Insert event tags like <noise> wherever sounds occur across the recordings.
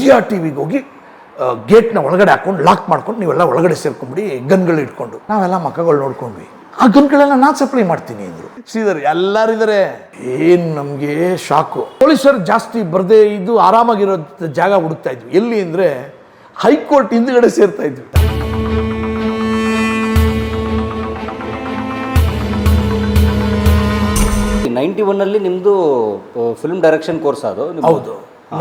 ಉದಯ T ವಿಗೆ ಹೋಗಿ ಗೇಟ್ನ ಒಳಗಡೆ ಹಾಕೊಂಡು ಲಾಕ್ ಮಾಡ್ಕೊಂಡು ನೀವೆಲ್ಲ ಒಳಗಡೆ ಸೇರ್ಕೊಂಡ್ಬಿಡಿ ಗನ್ಗಳು ಇಟ್ಕೊಂಡು. ನಾವೆಲ್ಲ ಮಕ್ಕಗಳು ನೋಡ್ಕೊಂಡ್ವಿ. ಆ ಗನ್ಗಳೆಲ್ಲ ನಾನು ಸಪ್ಲೈ ಮಾಡ್ತೀನಿ ಅಂದರು. ಶ್ರೀಧರ್ ಎಲ್ಲರಿದ್ದಾರೆ ಏನು ನಮಗೆ ಶಾಕು. ಪೊಲೀಸರು ಜಾಸ್ತಿ ಬರದೇ ಇದ್ದು ಆರಾಮಾಗಿರೋ ಜಾಗ ಹುಡುಕ್ತಾ ಇದ್ವಿ. ಎಲ್ಲಿ ಅಂದರೆ ಹೈಕೋರ್ಟ್ ಹಿಂದುಗಡೆ ಸೇರ್ತಾ ಇದ್ವಿ. ನೈಂಟಿ ಒನ್ನಲ್ಲಿ ನಿಮ್ಮದು ಫಿಲ್ಮ್ ಡೈರೆಕ್ಷನ್ ಕೋರ್ಸ್ ಅದು. ಹೌದು.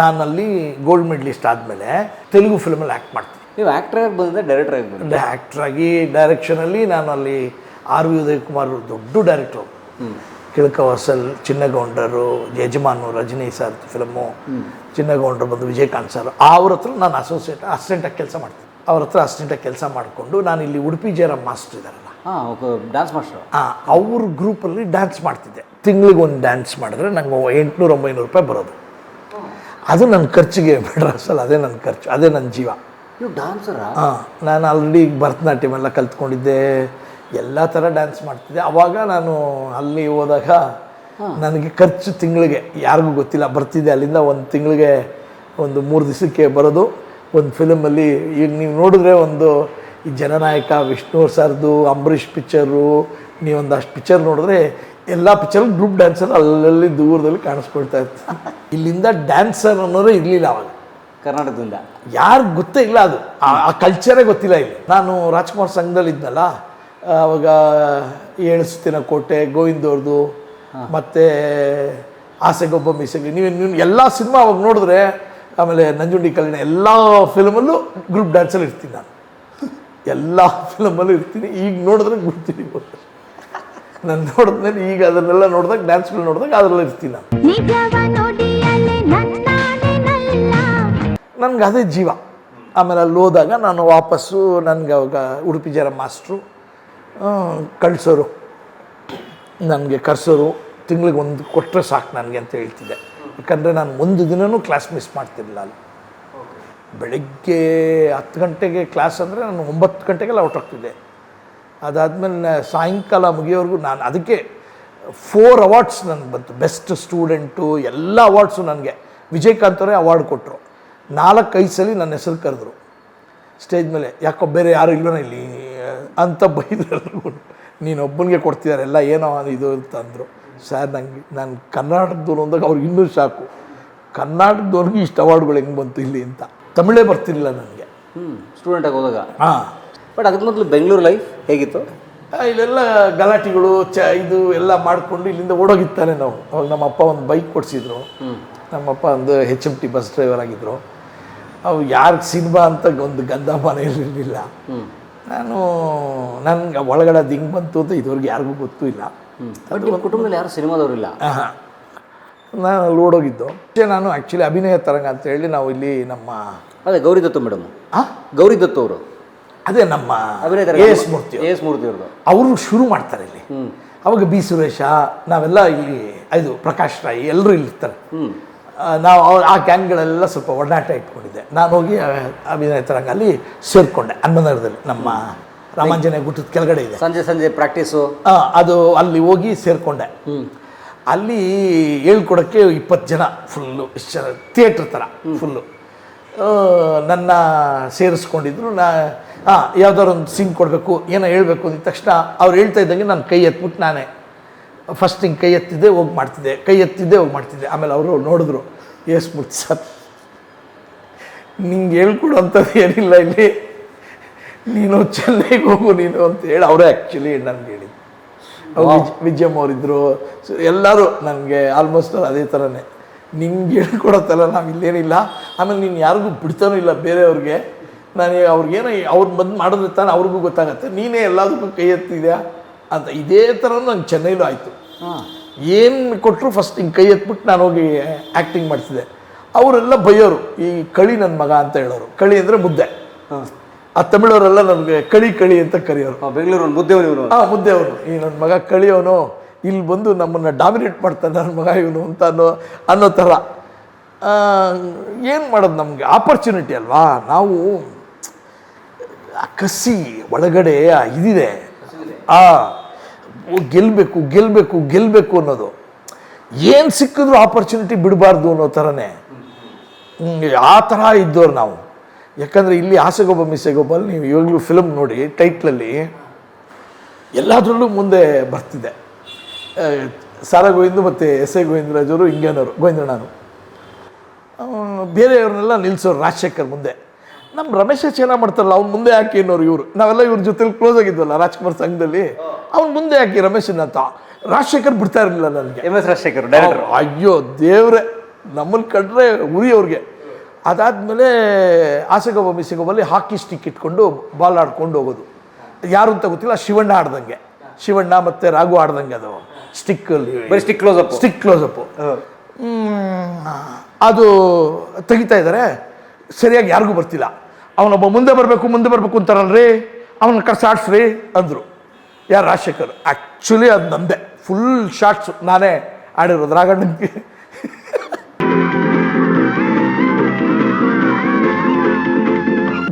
ನಾನಲ್ಲಿ ಗೋಲ್ಡ್ ಮೆಡಲಿಸ್ಟ್ ಆದಮೇಲೆ ತೆಲುಗು ಫಿಲ್ಮಲ್ಲಿ ಆ್ಯಕ್ಟ್ ಮಾಡ್ತೀನಿ. ನೀವು ಆ್ಯಕ್ಟ್ರಾಗಿ ಆಗಿ ಬಂದಿದ್ದೆ ಡೈರೆಕ್ಟರ್ ಆಗಿ ಬಂದಿದ್ದೆ ಆ್ಯಕ್ಟ್ರಾಗಿ ಡೈರೆಕ್ಷನಲ್ಲಿ ನಾನು ಅಲ್ಲಿ ಆರ್ ವಿ ಉದಯ್ ಕುಮಾರ್ ದೊಡ್ಡ director Kizhakku Vasal Chinna Gounder Yajaman Rajini sir film Chinna Gounder ಬಂದು ವಿಜಯಕಾಂತ್ ಸರ್ ಅವ್ರ ಹತ್ರ ನಾನು ಅಸೋಸಿಯೇಟ್ ಅಸಿಸ್ಟೆಂಟಾಗಿ ಕೆಲಸ ಮಾಡ್ತೀನಿ. ಅವ್ರ ಹತ್ರ ಅಸಿಸ್ಟೆಂಟಾಗಿ ಕೆಲಸ ಮಾಡಿಕೊಂಡು ನಾನು ಇಲ್ಲಿ ಉಡುಪಿ ಜಯರಾಮ್ ಮಾಸ್ಟರ್ ಇದ್ದಾರಲ್ಲ ಡ್ಯಾನ್ಸ್ ಮಾಸ್ಟರ್ ಹಾಂ ಅವ್ರ ಗ್ರೂಪಲ್ಲಿ ಡ್ಯಾನ್ಸ್ ಮಾಡ್ತಿದ್ದೆ. ತಿಂಗಳಿಗೆ ಒಂದು ಡ್ಯಾನ್ಸ್ ಮಾಡಿದ್ರೆ ನಂಗೆ ಎಂಟುನೂರು ಒಂಬೈನೂರು ರೂಪಾಯಿ ಬರೋದು. ಅದು ನನ್ನ ಖರ್ಚಿಗೆ ಮೆಡ್ರಾಸಲ್ಲಿ ಅದೇ ನನ್ನ ಖರ್ಚು ಅದೇ ನನ್ನ ಜೀವ. ನೀವು ಡಾನ್ಸರಾ ಹಾಂ ನಾನು ಆಲ್ರೆಡಿ ಭರತನಾಟ್ಯಂ ಎಲ್ಲ ಕಲ್ತ್ಕೊಂಡಿದ್ದೆ ಎಲ್ಲ ಥರ ಡ್ಯಾನ್ಸ್ ಮಾಡ್ತಿದ್ದೆ. ಅವಾಗ ನಾನು ಅಲ್ಲಿ ಹೋದಾಗ ನನಗೆ ಖರ್ಚು ತಿಂಗಳಿಗೆ ಯಾರಿಗೂ ಗೊತ್ತಿಲ್ಲ ಬರ್ತಿದ್ದೆ ಅಲ್ಲಿಂದ ಒಂದು ತಿಂಗಳಿಗೆ ಒಂದು ಮೂರು ದಿವಸಕ್ಕೆ ಬರೋದು. ಒಂದು ಫಿಲಮಲ್ಲಿ ಈಗ ನೀವು ನೋಡಿದ್ರೆ ಒಂದು ಈ ಜನನಾಯಕ ವಿಷ್ಣು ಸರ್ದು ಅಂಬರೀಷ್ ಪಿಕ್ಚರು ನೀವೊಂದು ಅಷ್ಟು ಪಿಕ್ಚರ್ ನೋಡಿದ್ರೆ ಎಲ್ಲ ಪಿಕ್ಚರ್ ಗ್ರೂಪ್ ಡ್ಯಾನ್ಸರ್ ಅಲ್ಲಲ್ಲಿ ದೂರದಲ್ಲಿ ಕಾಣಿಸ್ಕೊಳ್ತಾ ಇತ್ತು. ಇಲ್ಲಿಂದ ಡ್ಯಾನ್ಸರ್ ಅನ್ನೋರು ಇರಲಿಲ್ಲ ಅವಾಗ. ಕರ್ನಾಟಕದಿಂದ. ಯಾರು ಗೊತ್ತೇ ಇಲ್ಲ ಅದು. ಆ- ಕಲ್ಚರೇ ಗೊತ್ತಿಲ್ಲ ಇಲ್ಲಿ. ನಾನು ರಾಜ್ಕುಮಾರ್ ಸಂಘದಲ್ಲಿ ಇದ್ನಲ್ಲ ಅವಾಗ ಏಳು ಸುತ್ತಿನ ಕೋಟೆ ಗೋವಿಂದವ್ರದ್ದು ಮತ್ತು ಆಸೆಗೊಬ್ಬ ಮೀಸೆಗೆ ನೀವು ನೀವು ಎಲ್ಲ ಸಿನಿಮಾ ಅವಾಗ ನೋಡಿದ್ರೆ ಆಮೇಲೆ ನಂಜುಂಡಿ ಕಲ್ಯಾಣ ಎಲ್ಲ ಫಿಲಮಲ್ಲೂ ಗ್ರೂಪ್ ಡ್ಯಾನ್ಸಲ್ಲಿ ಇರ್ತೀನಿ ನಾನು. ಎಲ್ಲ ಫಿಲಮಲ್ಲೂ ಇರ್ತೀನಿ. ಈಗ ನೋಡಿದ್ರೆ ಗುರ್ತೀನಿ ನಾನು ನೋಡಿದ್ಮೇಲೆ ಈಗ ಅದನ್ನೆಲ್ಲ ನೋಡಿದಾಗ ಡ್ಯಾನ್ಸ್ಗಳು ನೋಡಿದಾಗ ಅದರಲ್ಲಿ ಇರ್ತೀನಿ ನಾನು. ನನ್ಗೆ ಅದೇ ಜೀವ. ಆಮೇಲೆ ಅಲ್ಲಿ ಹೋದಾಗ ನಾನು ವಾಪಸ್ಸು ನನಗೆ ಅವಾಗ ಉಡುಪಿ ಜರ ಮಾಸ್ಟ್ರು ಕಳಿಸೋರು. ನನಗೆ ಕರ್ಸೋರು ತಿಂಗಳಿಗೆ ಒಂದು ಕೊಟ್ಟರೆ ಸಾಕು ನನಗೆ ಅಂತ ಹೇಳ್ತಿದ್ದೆ. ಯಾಕಂದರೆ ನಾನು ಒಂದು ದಿನವೂ ಕ್ಲಾಸ್ ಮಿಸ್ ಮಾಡ್ತಿರಲಿಲ್ಲ ಅಲ್ಲಿ. ಬೆಳಗ್ಗೆ ಹತ್ತು ಗಂಟೆಗೆ ಕ್ಲಾಸ್ ಅಂದರೆ ನಾನು ಒಂಬತ್ತು ಗಂಟೆಗೆಲ್ಲ ಹೊರಟೋಗ್ತಿದ್ದೆ ಅದಾದಮೇಲೆ ಸಾಯಂಕಾಲ ಮುಗಿಯೋವರೆಗೂ ನಾನು ಅದಕ್ಕೆ ಫೋರ್ ಅವಾರ್ಡ್ಸ್ ನನಗೆ ಬಂತು. ಬೆಸ್ಟ್ ಸ್ಟೂಡೆಂಟು ಎಲ್ಲ ಅವಾರ್ಡ್ಸು ನನಗೆ. ವಿಜಯಕಾಂತ್ ಅವರೇ ಅವಾರ್ಡ್ ಕೊಟ್ಟರು ನಾಲ್ಕೈದು ಸಲ ನನ್ನ ಹೆಸರು ಕರೆದ್ರು. ಸ್ಟೇಜ್ ಮೇಲೆ ಯಾಕೋ ಬೇರೆ ಯಾರು ಇಲ್ವನ ಇಲ್ಲಿ? ಅಂತ ಬೈದ್ರು ನೀನು ಒಬ್ಬನಿಗೆ ಕೊಡ್ತಿದ್ದಾರೆ ಎಲ್ಲ ಏನೋ ಇದು ಅಂತ ಅಂದರು. ಸರ್ ನಂಗೆ ನಾನು ಕರ್ನಾಟಕದವನು ಅಂದಾಗ ಅವ್ರಿಗೆ ಇನ್ನೂ ಸಾಕು. ಕರ್ನಾಟಕದವ್ರಿಗೆ ಇಷ್ಟು ಅವಾರ್ಡ್ಗಳು ಹೆಂಗೆ ಬಂತು ಇಲ್ಲಿ ಅಂತ. ತಮಿಳೇ ಬರ್ತಿರಲಿಲ್ಲ ನನಗೆ. ಹ್ಞೂ ಸ್ಟೂಡೆಂಟಾಗಿ ಹೋದಾಗ. ಹಾಂ. ಬಟ್ ಅದಕ್ಕೆ ಮೊದಲು ಬೆಂಗಳೂರು ಲೈಫ್ ಹೇಗಿತ್ತು? ಇಲ್ಲೆಲ್ಲ ಗಲಾಟೆಗಳು ಚ ಇದು ಎಲ್ಲ ಮಾಡಿಕೊಂಡು ಇಲ್ಲಿಂದ ಓಡೋಗಿತ್ತಾನೆ ನಾವು. ಅವಾಗ ನಮ್ಮ ಅಪ್ಪ ಒಂದು ಬೈಕ್ ಕೊಡಿಸಿದ್ರು. ನಮ್ಮಪ್ಪ ಒಂದು H M T bus driver ಆಗಿದ್ದರು ಅವು ಯಾರಿಗೆ ಸಿನಿಮಾ ಅಂತ ಒಂದು ಗಂಧ ಮನೆಯಲ್ಲಿರಲಿಲ್ಲ ನಾನು ನನಗೆ ಒಳಗಡೆ ಅದು ಹಿಂಗೆ ಬಂತು ಅಂತ ಇದುವರೆಗೆ ಯಾರಿಗೂ ಗೊತ್ತೂ ಇಲ್ಲ. ಕುಟುಂಬದಲ್ಲಿ ಯಾರು ಸಿನಿಮಾದವರಿಲ್ಲ ಇಲ್ಲ? ನಾನು ಅಲ್ಲಿ ಓಡೋಗಿದ್ದು. ಅಷ್ಟೇ ನಾನು ಆ್ಯಕ್ಚುಲಿ ಅಭಿನಯ ತರಂಗ ಅಂತ ಹೇಳಿ ನಾವು ಇಲ್ಲಿ ನಮ್ಮ ಅದೇ ಗೌರಿ ದತ್ತು ಮೇಡಮ್? ಗೌರಿ ದತ್ತು ಅವರು. ಅದೇ ನಮ್ಮ A S Murthy A S Murthy ಅವ್ರದ್ದು ಅವರು ಶುರು ಮಾಡ್ತಾರೆ ಇಲ್ಲಿ. ಅವಾಗ ಬಿ ಸುರೇಶ ನಾವೆಲ್ಲ ಇಲ್ಲಿ ಇದು ಪ್ರಕಾಶ್ ರಾಯ್ ಎಲ್ಲರೂ ಇಲ್ಲಿರ್ತಾರೆ ನಾವು ಅವ್ರು ಆ ಗ್ಯಾಂಗ್ಗಳೆಲ್ಲ ಸ್ವಲ್ಪ ಒಡನಾಟ ಇಟ್ಕೊಂಡಿದ್ದೆ. ನಾನು ಹೋಗಿ ಅಭಿನಯ ತರಂಗ ಅಲ್ಲಿ ಸೇರಿಕೊಂಡೆ ಹನ್ನೊಂದರದಲ್ಲಿ ನಮ್ಮ ರಾಮಾಂಜನೇಯ ಗುಟ್ಟದ ಕೆಳಗಡೆ ಇದೆ. ಸಂಜೆ ಸಂಜೆ ಪ್ರಾಕ್ಟೀಸು ಅದು ಅಲ್ಲಿ ಹೋಗಿ ಸೇರಿಕೊಂಡೆ. ಅಲ್ಲಿ ಹೇಳ್ಕೊಡೋಕ್ಕೆ ಇಪ್ಪತ್ತು ಜನ ಫುಲ್ಲು ಇಷ್ಟು ಜನ ಥಿಯೇಟ್ರ್ ಥರ ಫುಲ್ಲು. ನನ್ನ ಸೇರಿಸ್ಕೊಂಡಿದ್ರು. ನಾ ಹಾಂ ಯಾವ್ದಾದ್ರು ಒಂದು ಸೀನ್ ಕೊಡಬೇಕು ಏನೋ ಹೇಳಬೇಕು ಅಂದ ತಕ್ಷಣ ಅವ್ರು ಹೇಳ್ತಾ ಇದ್ದಂಗೆ ನಾನು ಕೈ ಎತ್ಬಿಟ್ಟು ನಾನೇ. ಫಸ್ಟ್ ಹಿಂಗೆ ಕೈ ಎತ್ತಿದ್ದೆ ಹೋಗಿ ಮಾಡ್ತಿದ್ದೆ. ಕೈ ಎತ್ತಿದ್ದೆ ಹೋಗಿ ಮಾಡ್ತಿದ್ದೆ. ಆಮೇಲೆ ಅವರು ನೋಡಿದ್ರು ಎಸ್ ಮೂರ್ತಿ ಸರ್ ನಿಂಗೆ ಹೇಳ್ಕೊಡು ಅಂಥದ್ದು ಏನಿಲ್ಲ ಇಲ್ಲಿ. ನೀನು ಚೆನ್ನೈಗೆ ಹೋಗು ನೀನು ಅಂತ ಹೇಳಿ ಅವರೇ ಆ್ಯಕ್ಚುಲಿ ನನಗೆ ಹೇಳಿದ್ದು ವಿಜ್ ವಿಜಯಮ್ ಅವರಿದ್ದರು ಸೊ ಎಲ್ಲರೂ ನನಗೆ ಆಲ್ಮೋಸ್ಟ್ ಅದೇ ಥರನೇ ನಿಮ್ಗೆ ಹೇಳ್ಕೊಡತ್ತಲ್ಲ ನಾವು ಇಲ್ಲೇನಿಲ್ಲ. ಆಮೇಲೆ ನೀನು ಯಾರಿಗೂ ಬಿಡ್ತಾನೂ ಇಲ್ಲ ಬೇರೆಯವ್ರಿಗೆ. ನಾನು ಅವ್ರಿಗೇನೋ ಅವ್ರು ಬಂದು ಮಾಡಿದ್ರೆ ತಾನೆ ಅವ್ರಿಗೂ ಗೊತ್ತಾಗತ್ತೆ. ನೀನೇ ಎಲ್ಲದಕ್ಕೂ ಕೈ ಎತ್ತಿದ್ಯಾ? ಅಂತ ಇದೇ ಥರ ನಂಗೆ ಚೆನ್ನೈಲೂ ಆಯಿತು. ಹಾಂ. ಏನು ಕೊಟ್ಟರು ಫಸ್ಟ್ ಹಿಂಗೆ ಕೈ ಎತ್ಬಿಟ್ಟು ನಾನು ಹೋಗಿ ಆ್ಯಕ್ಟಿಂಗ್ ಮಾಡ್ತಿದ್ದೆ. ಅವರೆಲ್ಲ ಬಯ್ಯೋರು ಈ ಕಳಿ ನನ್ನ ಮಗ ಅಂತ ಹೇಳೋರು. ಕಳಿ ಅಂದರೆ ಮುದ್ದೆ. ಹಾಂ. ಆ ತಮಿಳವರೆಲ್ಲ ನನಗೆ ಕಳಿ ಕಳಿ ಅಂತ ಕರೆಯೋರು. ಬೆಂಗಳೂರು ಒಂದು ಮುದ್ದೆ ಇವನು ಆ ಮುದ್ದೆ ಅವನು ಈ ನನ್ನ ಮಗ ಕಳಿಯೋನು ಇಲ್ಲಿ ಬಂದು ನಮ್ಮನ್ನು ಡಾಮಿನೇಟ್ ಮಾಡ್ತಾನೆ ನನ್ನ ಮಗ ಇವನು ಅಂತ ಅನ್ನೋ ಅನ್ನೋ ಥರ ಏನು ಮಾಡೋದು ನಮಗೆ? ಆಪರ್ಚುನಿಟಿ ಅಲ್ವಾ? ನಾವು ಆ ಕಸಿ ಒಳಗಡೆ ಆ ಇದಿದೆ. ಆ ಗೆಲ್ಲಬೇಕು ಗೆಲ್ಲಬೇಕು ಗೆಲ್ಲಬೇಕು ಅನ್ನೋದು. ಏನು ಸಿಕ್ಕಿದ್ರು ಆಪರ್ಚುನಿಟಿ ಬಿಡಬಾರ್ದು ಅನ್ನೋ ಥರನೇ ಆ ಥರ ಇದ್ದವ್ರು ನಾವು. ಯಾಕಂದರೆ ಇಲ್ಲಿ ಆಸೆಗೊಬ್ಬ ಮಿಸ್ಸೆಗೊಬ್ಬಲ್ಲಿ ನೀವು ಇವಾಗಲೂ ಫಿಲಮ್ ನೋಡಿ ಟೈಟ್ಲಲ್ಲಿ ಎಲ್ಲದರಲ್ಲೂ ಮುಂದೆ ಬರ್ತಿದೆ. ಸಾರ ಗೋವಿಂದ ಮತ್ತು ಎಸ್ ಎ ಗೋವಿಂದರಾಜವರು ಹಿಂಗೇನವರು ಗೋವಿಂದಣ್ಣನು ನಾನು ಬೇರೆಯವ್ರನ್ನೆಲ್ಲ ನಿಲ್ಸೋರು ರಾಜಶೇಖರ್ ಮುಂದೆ. ನಮ್ಮ ರಮೇಶ್ ಚೇನ ಮಾಡ್ತಾರಲ್ಲ ಅವ್ನು ಮುಂದೆ ಹಾಕಿ ಅನ್ನೋರು ಇವರು. ನಾವೆಲ್ಲ ಇವ್ರ ಜೊತೆಲಿ ಕ್ಲೋಸ್ ಆಗಿದ್ವಲ್ಲ ರಾಜ್ಕುಮಾರ್ ಸಂಘದಲ್ಲಿ. ಅವ್ನು ಮುಂದೆ ಹಾಕಿ ರಮೇಶನ್ ಅಂತ. ರಾಜಶೇಖರ್ ಬಿಡ್ತಾ ಇರಲಿಲ್ಲ ನನಗೆ. ಎಂ ಎಸ್ ರಾಜಶೇಖರ್ ಡೈರೆಕ್ಟರ್ ಅಯ್ಯೋ ದೇವ್ರೆ. ನಮ್ಮಲ್ಲಿ ಕಂಡ್ರೆ ಉರಿ ಅವ್ರಿಗೆ. ಅದಾದಮೇಲೆ ಆಸೆಗೊಬ್ಬ ಮಿಸೆಗೊಬ್ಬಲ್ಲಿ ಹಾಕಿ ಸ್ಟಿಕ್ ಇಟ್ಕೊಂಡು ಬಾಲ್ ಆಡ್ಕೊಂಡು ಹೋಗೋದು. ಯಾರು ಅಂತ ಗೊತ್ತಿಲ್ಲ ಶಿವಣ್ಣ ಆಡ್ದಂಗೆ. ಶಿವಣ್ಣ ಮತ್ತು ರಾಘು ಆಡ್ದಂಗೆ ಅದು. ಸ್ಟಿಕ್ಕಲ್ಲಿ ಬರೀ stick close up stick close up ಅದು ತೆಗಿತಾ ಇದ್ದಾರೆ ಸರಿಯಾಗಿ ಯಾರಿಗೂ ಬರ್ತಿಲ್ಲ. ಅವನೊಬ್ಬ ಮುಂದೆ ಬರಬೇಕು ಮುಂದೆ ಬರಬೇಕು ಅಂತಾರಲ್ರಿ? ಅವನ ಆಡ್ಸ್ರಿ ಅಂದರು. ಯಾರು ರಾಜಶೇಖರ್? ಆ್ಯಕ್ಚುಲಿ ಅದು ನಂದೆ. ಫುಲ್ ಶಾರ್ಟ್ಸು ನಾನೇ ಆಡಿರೋದು ರಾಘಣ್ಣನಿಗೆ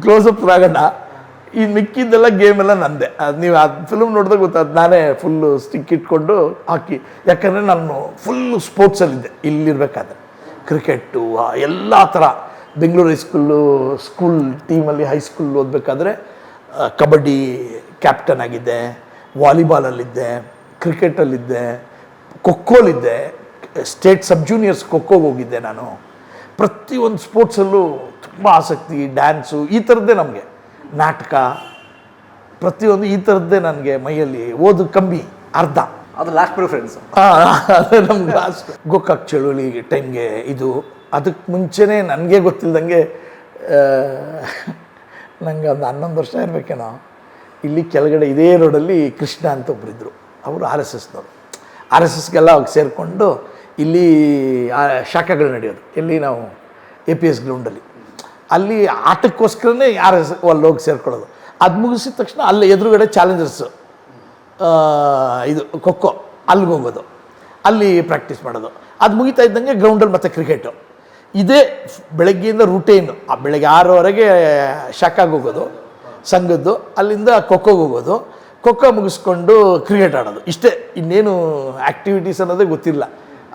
ಕ್ಲೋಸಪ್ ರಾಗಣ್ಣ ಈ ಮಿಕ್ಕಿದ್ದೆಲ್ಲ ಗೇಮ್ ಎಲ್ಲ ನಂದೆ. ಅದು ನೀವು ಅದು ಫಿಲ್ಮ್ ನೋಡಿದಾಗ ಗೊತ್ತಾದ ನಾನೇ ಫುಲ್ಲು ಸ್ಟಿಕ್ ಇಟ್ಕೊಂಡು ಹಾಕಿ. ಯಾಕಂದರೆ ನಾನು ಫುಲ್ಲು ಸ್ಪೋರ್ಟ್ಸಲ್ಲಿದ್ದೆ ಇಲ್ಲಿರಬೇಕಾದ್ರೆ. ಕ್ರಿಕೆಟ್ಟು ಎಲ್ಲ ಥರ ಬೆಂಗಳೂರು ಹೈಸ್ಕೂಲು ಸ್ಕೂಲ್ ಟೀಮಲ್ಲಿ ಹೈಸ್ಕೂಲ್ ಓದಬೇಕಾದ್ರೆ ಕಬಡ್ಡಿ ಕ್ಯಾಪ್ಟನ್ ಆಗಿದ್ದೆ ವಾಲಿಬಾಲಲ್ಲಿದ್ದೆ ಕ್ರಿಕೆಟಲ್ಲಿದ್ದೆ ಖೋಖೋಲಿದ್ದೆ ಸ್ಟೇಟ್ ಸಬ್ ಜೂನಿಯರ್ಸ್ ಖೋಖೋಗೆ ಹೋಗಿದ್ದೆ ನಾನು. ಪ್ರತಿಯೊಂದು ಸ್ಪೋರ್ಟ್ಸಲ್ಲೂ ತುಂಬ ಆಸಕ್ತಿ ಡ್ಯಾನ್ಸು ಈ ಥರದ್ದೇ ನಮಗೆ ನಾಟಕ ಪ್ರತಿಯೊಂದು ಈ ಥರದ್ದೇ ನನಗೆ ಮೈಯಲ್ಲಿ ಓದು ಕಮ್ಮಿ ಅರ್ಧ. ಅದು ಲಾಸ್ಟ್ ಪ್ರಿಫರೆನ್ಸ್ ಹಾಂ ಅದೇ ನಮ್ಗೆ ಲಾಸ್ಟ್ ಗೋಕಾಕ್ ಚಳುವಳಿ ಟೈಮ್ಗೆ ಇದು. ಅದಕ್ಕೆ ಮುಂಚೆನೇ ನನಗೆ ಗೊತ್ತಿಲ್ಲದಂಗೆ ನನಗೆ ಒಂದು ಹನ್ನೊಂದು ವರ್ಷ ಇರಬೇಕೇನೋ. ಇಲ್ಲಿ ಕೆಳಗಡೆ ಇದೇ ರೋಡಲ್ಲಿ ಕೃಷ್ಣ ಅಂತ ಒಬ್ಬರಿದ್ದರು ಅವರು ಆರ್ ಎಸ್ ಎಸ್ನವರು. ಆರ್ ಎಸ್ ಎಸ್ಗೆಲ್ಲ ಅವಾಗ ಸೇರಿಕೊಂಡು ಇಲ್ಲಿ ಶಾಖೆಗಳು ನಡೆಯೋದು. ಇಲ್ಲಿ ನಾವು ಎ ಪಿ ಎಸ್ ಗ್ರೌಂಡಲ್ಲಿ. ಅಲ್ಲಿ ಆಟಕ್ಕೋಸ್ಕರನೇ ಆರ್ ಎಸ್ ಅಲ್ಲಿ ಹೋಗಿ ಸೇರ್ಕೊಳ್ಳೋದು. ಅದು ಮುಗಿಸಿದ ತಕ್ಷಣ ಅಲ್ಲಿ ಎದುರುಗಡೆ ಚಾಲೆಂಜರ್ಸು ಇದು ಖೋಖೋ ಅಲ್ಲಿಗೆ ಹೋಗೋದು. ಅಲ್ಲಿ ಪ್ರಾಕ್ಟೀಸ್ ಮಾಡೋದು. ಅದು ಮುಗಿತಾ ಇದ್ದಂಗೆ ಗ್ರೌಂಡಲ್ಲಿ ಮತ್ತು ಕ್ರಿಕೆಟು ಇದೇ ಬೆಳಗ್ಗೆಯಿಂದ ರುಟೀನು ಆ ಬೆಳಗ್ಗೆ ಆರೂವರೆಗೆ ಶಾಖಾಗಿ ಹೋಗೋದು, ಸಂಘದ್ದು, ಅಲ್ಲಿಂದ ಖೋಖೋಗೆ ಹೋಗೋದು. ಖೋಖೋ ಮುಗಿಸ್ಕೊಂಡು ಕ್ರಿಕೆಟ್ ಆಡೋದು. ಇಷ್ಟೇ, ಇನ್ನೇನು ಆ್ಯಕ್ಟಿವಿಟೀಸ್ ಅನ್ನೋದೇ ಗೊತ್ತಿಲ್ಲ.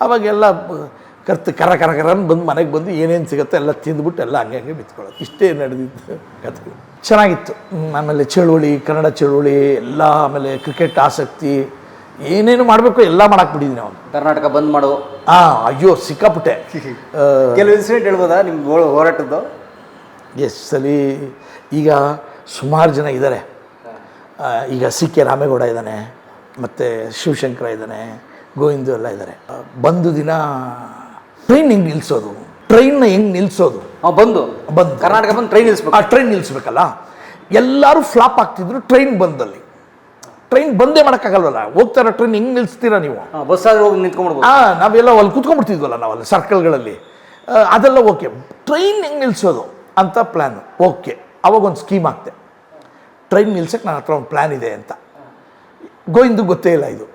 ಅವಾಗೆಲ್ಲ ಕರ್ತು ಕರ ಕರ ಕರ ಬಂದು ಮನೆಗೆ ಬಂದು ಏನೇನು ಸಿಗುತ್ತೋ ಎಲ್ಲ ತಿಂದ್ಬಿಟ್ಟು ಎಲ್ಲ ಹಂಗೆ ಹಂಗೆ ಬಿತ್ಕೊಳ್ಳೋದು. ಇಷ್ಟೇ ನಡೆದಿದ್ದು ಕಥೆ. ಚೆನ್ನಾಗಿತ್ತು. ಆಮೇಲೆ ಚಳುವಳಿ, ಕನ್ನಡ ಚಳುವಳಿ, ಎಲ್ಲ ಆಮೇಲೆ ಕ್ರಿಕೆಟ್ ಆಸಕ್ತಿ ಏನೇನು ಮಾಡಬೇಕು ಎಲ್ಲ ಮಾಡಾಕ್ಬಿಟ್ಟಿದ್ದೀನಿ ನಾವು ಕರ್ನಾಟಕ ಬಂದ್ ಮಾಡು. ಹಾಂ ಅಯ್ಯೋ ಸಿಕ್ಕಾಪುಟ್ಟೆ. <laughs> ಕೆಲವು ಇನ್ಸಿಡೆಂಟ್ ಹೇಳ್ಬೋದಾ? ನಿಮ್ಮ ಹೋರಾಟದ್ದು? ಎಸ್ ಸಲಿ ಈಗ ಸುಮಾರು ಜನ ಇದ್ದಾರೆ ಈಗ ಸಿ ಕೆ ರಾಮೇಗೌಡ ಇದ್ದಾನೆ ಮತ್ತು ಶಿವಶಂಕರ ಇದ್ದಾನೆ ಗೋವಿಂದು ಎಲ್ಲ ಇದ್ದಾರೆ ಬಂದು ದಿನ ಟ್ರೈನ್ ಹೆಂಗೆ ನಿಲ್ಲಿಸೋದು ಟ್ರೈನ್ನ ಹೆಂಗೆ ನಿಲ್ಲಿಸೋದು ಬಂದು. ಬಂದು. ಕರ್ನಾಟಕ ಬಂದು ಟ್ರೈನ್ ನಿಲ್ಲಿಸ್ಬೇಕು ಆ ಟ್ರೈನ್ ನಿಲ್ಲಿಸ್ಬೇಕಲ್ಲ ಎಲ್ಲರೂ ಫ್ಲಾಪ್ ಆಗ್ತಿದ್ರು ಟ್ರೈನ್ ಬಂದಲ್ಲಿ. ಟ್ರೈನ್ ಬಂದೇ ಮಾಡೋಕ್ಕಾಗಲ್ವಲ್ಲ? ಹೋಗ್ತಾರ ಟ್ರೈನ್ ಹೆಂಗೆ ನಿಲ್ಲಿಸ್ತೀರಾ ನೀವು? ಹಾಂ ಬಸ್ ಆದ್ರೆ ಹೋಗಿ ನಿಂತ್ಕೊಂಡ್ಬಿಡ್ಬೋದು ಹಾಂ ನಾವೆಲ್ಲ ಅಲ್ಲಿ ಕೂತ್ಕೊಂಡ್ಬಿಡ್ತಿದ್ವಲ್ಲ ನಾವು ಅಲ್ಲಿ ಸರ್ಕಲ್ಗಳಲ್ಲಿ ಅದೆಲ್ಲ ಓಕೆ ಟ್ರೈನ್ ಹೆಂಗೆ ನಿಲ್ಲಿಸೋದು ಅಂತ ಪ್ಲ್ಯಾನ್ ಓಕೆ ಅವಾಗ ಒಂದು ಸ್ಕೀಮ್ ಆಗ್ತೆ. ಟ್ರೈನ್ ನಿಲ್ಸಕ್ಕೆ ನನ್ನ ಹತ್ರ ಒಂದು ಪ್ಲ್ಯಾನ್ ಇದೆ ಅಂತ. ಗೋಯಿಂದು ಗೊತ್ತೇ ಇಲ್ಲ ಇದು.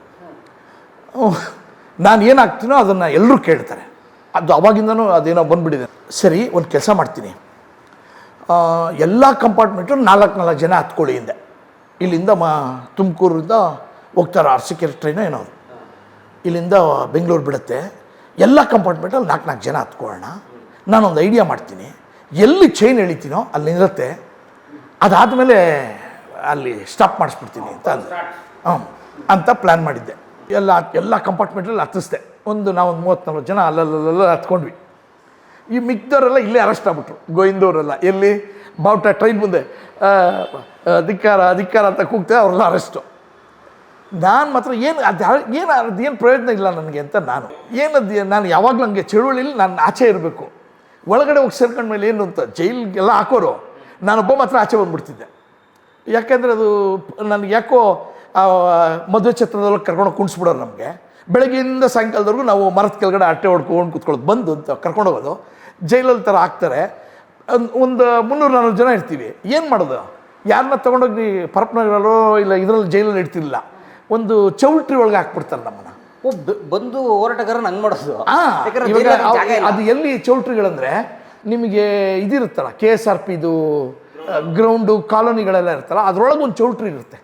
ನಾನು ಏನಾಗ್ತೀನೋ ಅದನ್ನು ಎಲ್ಲರೂ ಕೇಳ್ತಾರೆ. ಅದು ಅವಾಗಿಂದನೂ ಅದೇನೋ ಬಂದ್ಬಿಟ್ಟಿದೆ. ಸರಿ ಒಂದು ಕೆಲಸ ಮಾಡ್ತೀನಿ. ಎಲ್ಲ ಕಂಪಾರ್ಟ್ಮೆಂಟು ನಾಲ್ಕು ನಾಲ್ಕು ಜನ ಹತ್ಕೊಳ್ಳಿ ಹಿಂದೆ ಇಲ್ಲಿಂದ ಮಾ ತುಮಕೂರಿಂದ ಹೋಗ್ತಾರೆ ಆರ್ ಸಿ ಕೆ ಟ್ರೈನು ಏನೋ. ಇಲ್ಲಿಂದ ಬೆಂಗಳೂರು ಬಿಡುತ್ತೆ. ಎಲ್ಲ ಕಂಪಾರ್ಟ್ಮೆಂಟಲ್ಲಿ ನಾಲ್ಕು ನಾಲ್ಕು ಜನ ಹತ್ಕೊಳ್ಳೋಣ. ನಾನೊಂದು ಐಡಿಯಾ ಮಾಡ್ತೀನಿ. ಎಲ್ಲಿ ಚೈನ್ ಎಳಿತೀನೋ ಅಲ್ಲಿ ನಿರುತ್ತೆ ಅದಾದಮೇಲೆ ಅಲ್ಲಿ ಸ್ಟಾಪ್ ಮಾಡಿಸ್ಬಿಡ್ತೀನಿ ಅಂತ ಅಂದೆ ಹ್ಞೂ ಅಂತ ಪ್ಲ್ಯಾನ್ ಮಾಡಿದ್ದೆ. ಎಲ್ಲ ಎಲ್ಲ ಕಂಪಾರ್ಟ್ಮೆಂಟಲ್ಲಿ ಹತ್ತಿಸ್ದೆ. ಒಂದು ನಾವೊಂದು ಮೂವತ್ತು ನಲ್ವತ್ತು ಜನ ಅಲ್ಲಲ್ಲೆಲ್ಲ ಹತ್ಕೊಂಡ್ವಿ. ಈ ಮಿಕ್ದವರೆಲ್ಲ ಇಲ್ಲೇ ಅರೆಸ್ಟ್ ಆಗ್ಬಿಟ್ರು. ಗೋವಿಂದವರೆಲ್ಲ ಎಲ್ಲಿ? ಬಾವುಟ ಟ್ರೈನ್ ಮುಂದೆ ಅಧಿಕಾರ ಅಧಿಕಾರ ಅಂತ ಕೂಗ್ತೆ ಅವ್ರನ್ನ ಅರೆಸ್ಟು ನಾನು ಮಾತ್ರ ಏನು, ಅದು ಏನು ಅದೇನು ಪ್ರಯೋಜನ ಇಲ್ಲ ನನಗೆ ಅಂತ ನಾನು. ಏನದು, ನಾನು ಯಾವಾಗಲೂ ನನಗೆ ಚಳುವಳಿಲಿ ನಾನು ಆಚೆ ಇರಬೇಕು. ಒಳಗಡೆ ಹೋಗಿ ಸೇರ್ಕೊಂಡ ಮೇಲೆ ಏನು ಅಂತ, ಜೈಲಿಗೆಲ್ಲ ಹಾಕೋರು ನಾನೊಬ್ಬ ಮಾತ್ರ ಆಚೆ ಬಂದುಬಿಡ್ತಿದ್ದೆ. ಯಾಕೆಂದರೆ ಅದು ನನಗೆ ಯಾಕೋ ಮದುವೆ ಛತ್ರದೊಳಗೆ ಕರ್ಕೊಂಡು ಕುಣಿಸ್ಬಿಡೋರು ನಮಗೆ. ಬೆಳಗ್ಗೆಯಿಂದ ಸಾಯಂಕಾಲದವರೆಗೂ ನಾವು ಮರದ ಕೆಳಗಡೆ ಅಟ್ಟೆ ಹೊಡ್ಕೊಂಡು ಕೂತ್ಕೊಳ್ಳೋದು, ಬಂದು ಅಂತ ಕರ್ಕೊಂಡು ಹೋಗೋದು ಜೈಲಲ್ಲಿ ಥರ ಹಾಕ್ತಾರೆ. ಒಂದ್- ಒಂದು ಮುನ್ನೂರು ನಾನ್ನೂರು ಜನ ಇರ್ತೀವಿ. ಏನು ಮಾಡೋದು? ಯಾರನ್ನ ತೊಗೊಂಡೋಗಿ ಪರಪ್ನಗರಲ್ಲೋ ಇಲ್ಲ ಇದರಲ್ಲಿ ಜೈಲಲ್ಲಿ ಇಡ್ತಿಲ್ಲ ಒಂದು ಚೌಲ್ಟ್ರಿ ಒಳಗೆ ಹಾಕ್ಬಿಡ್ತಾರೆ ನಮ್ಮನ್ನು. ಒಬ್ಬ ಬಂದು ಹೋರಾಟಗಾರನ ಹಂಗೆ ಮಾಡೋದು. ಅದು ಎಲ್ಲಿ ಚೌಲ್ಟ್ರಿಗಳಂದ್ರೆ ನಿಮಗೆ ಇದಿರುತ್ತಲ್ಲ ಕೆ ಎಸ್ ಆರ್ ಪಿದು ಗ್ರೌಂಡು ಕಾಲೋನಿಗಳೆಲ್ಲ ಇರ್ತಲ್ಲ ಅದರೊಳಗೆ ಒಂದು ಚೌಲ್ಟ್ರಿ ಇರುತ್ತೆ.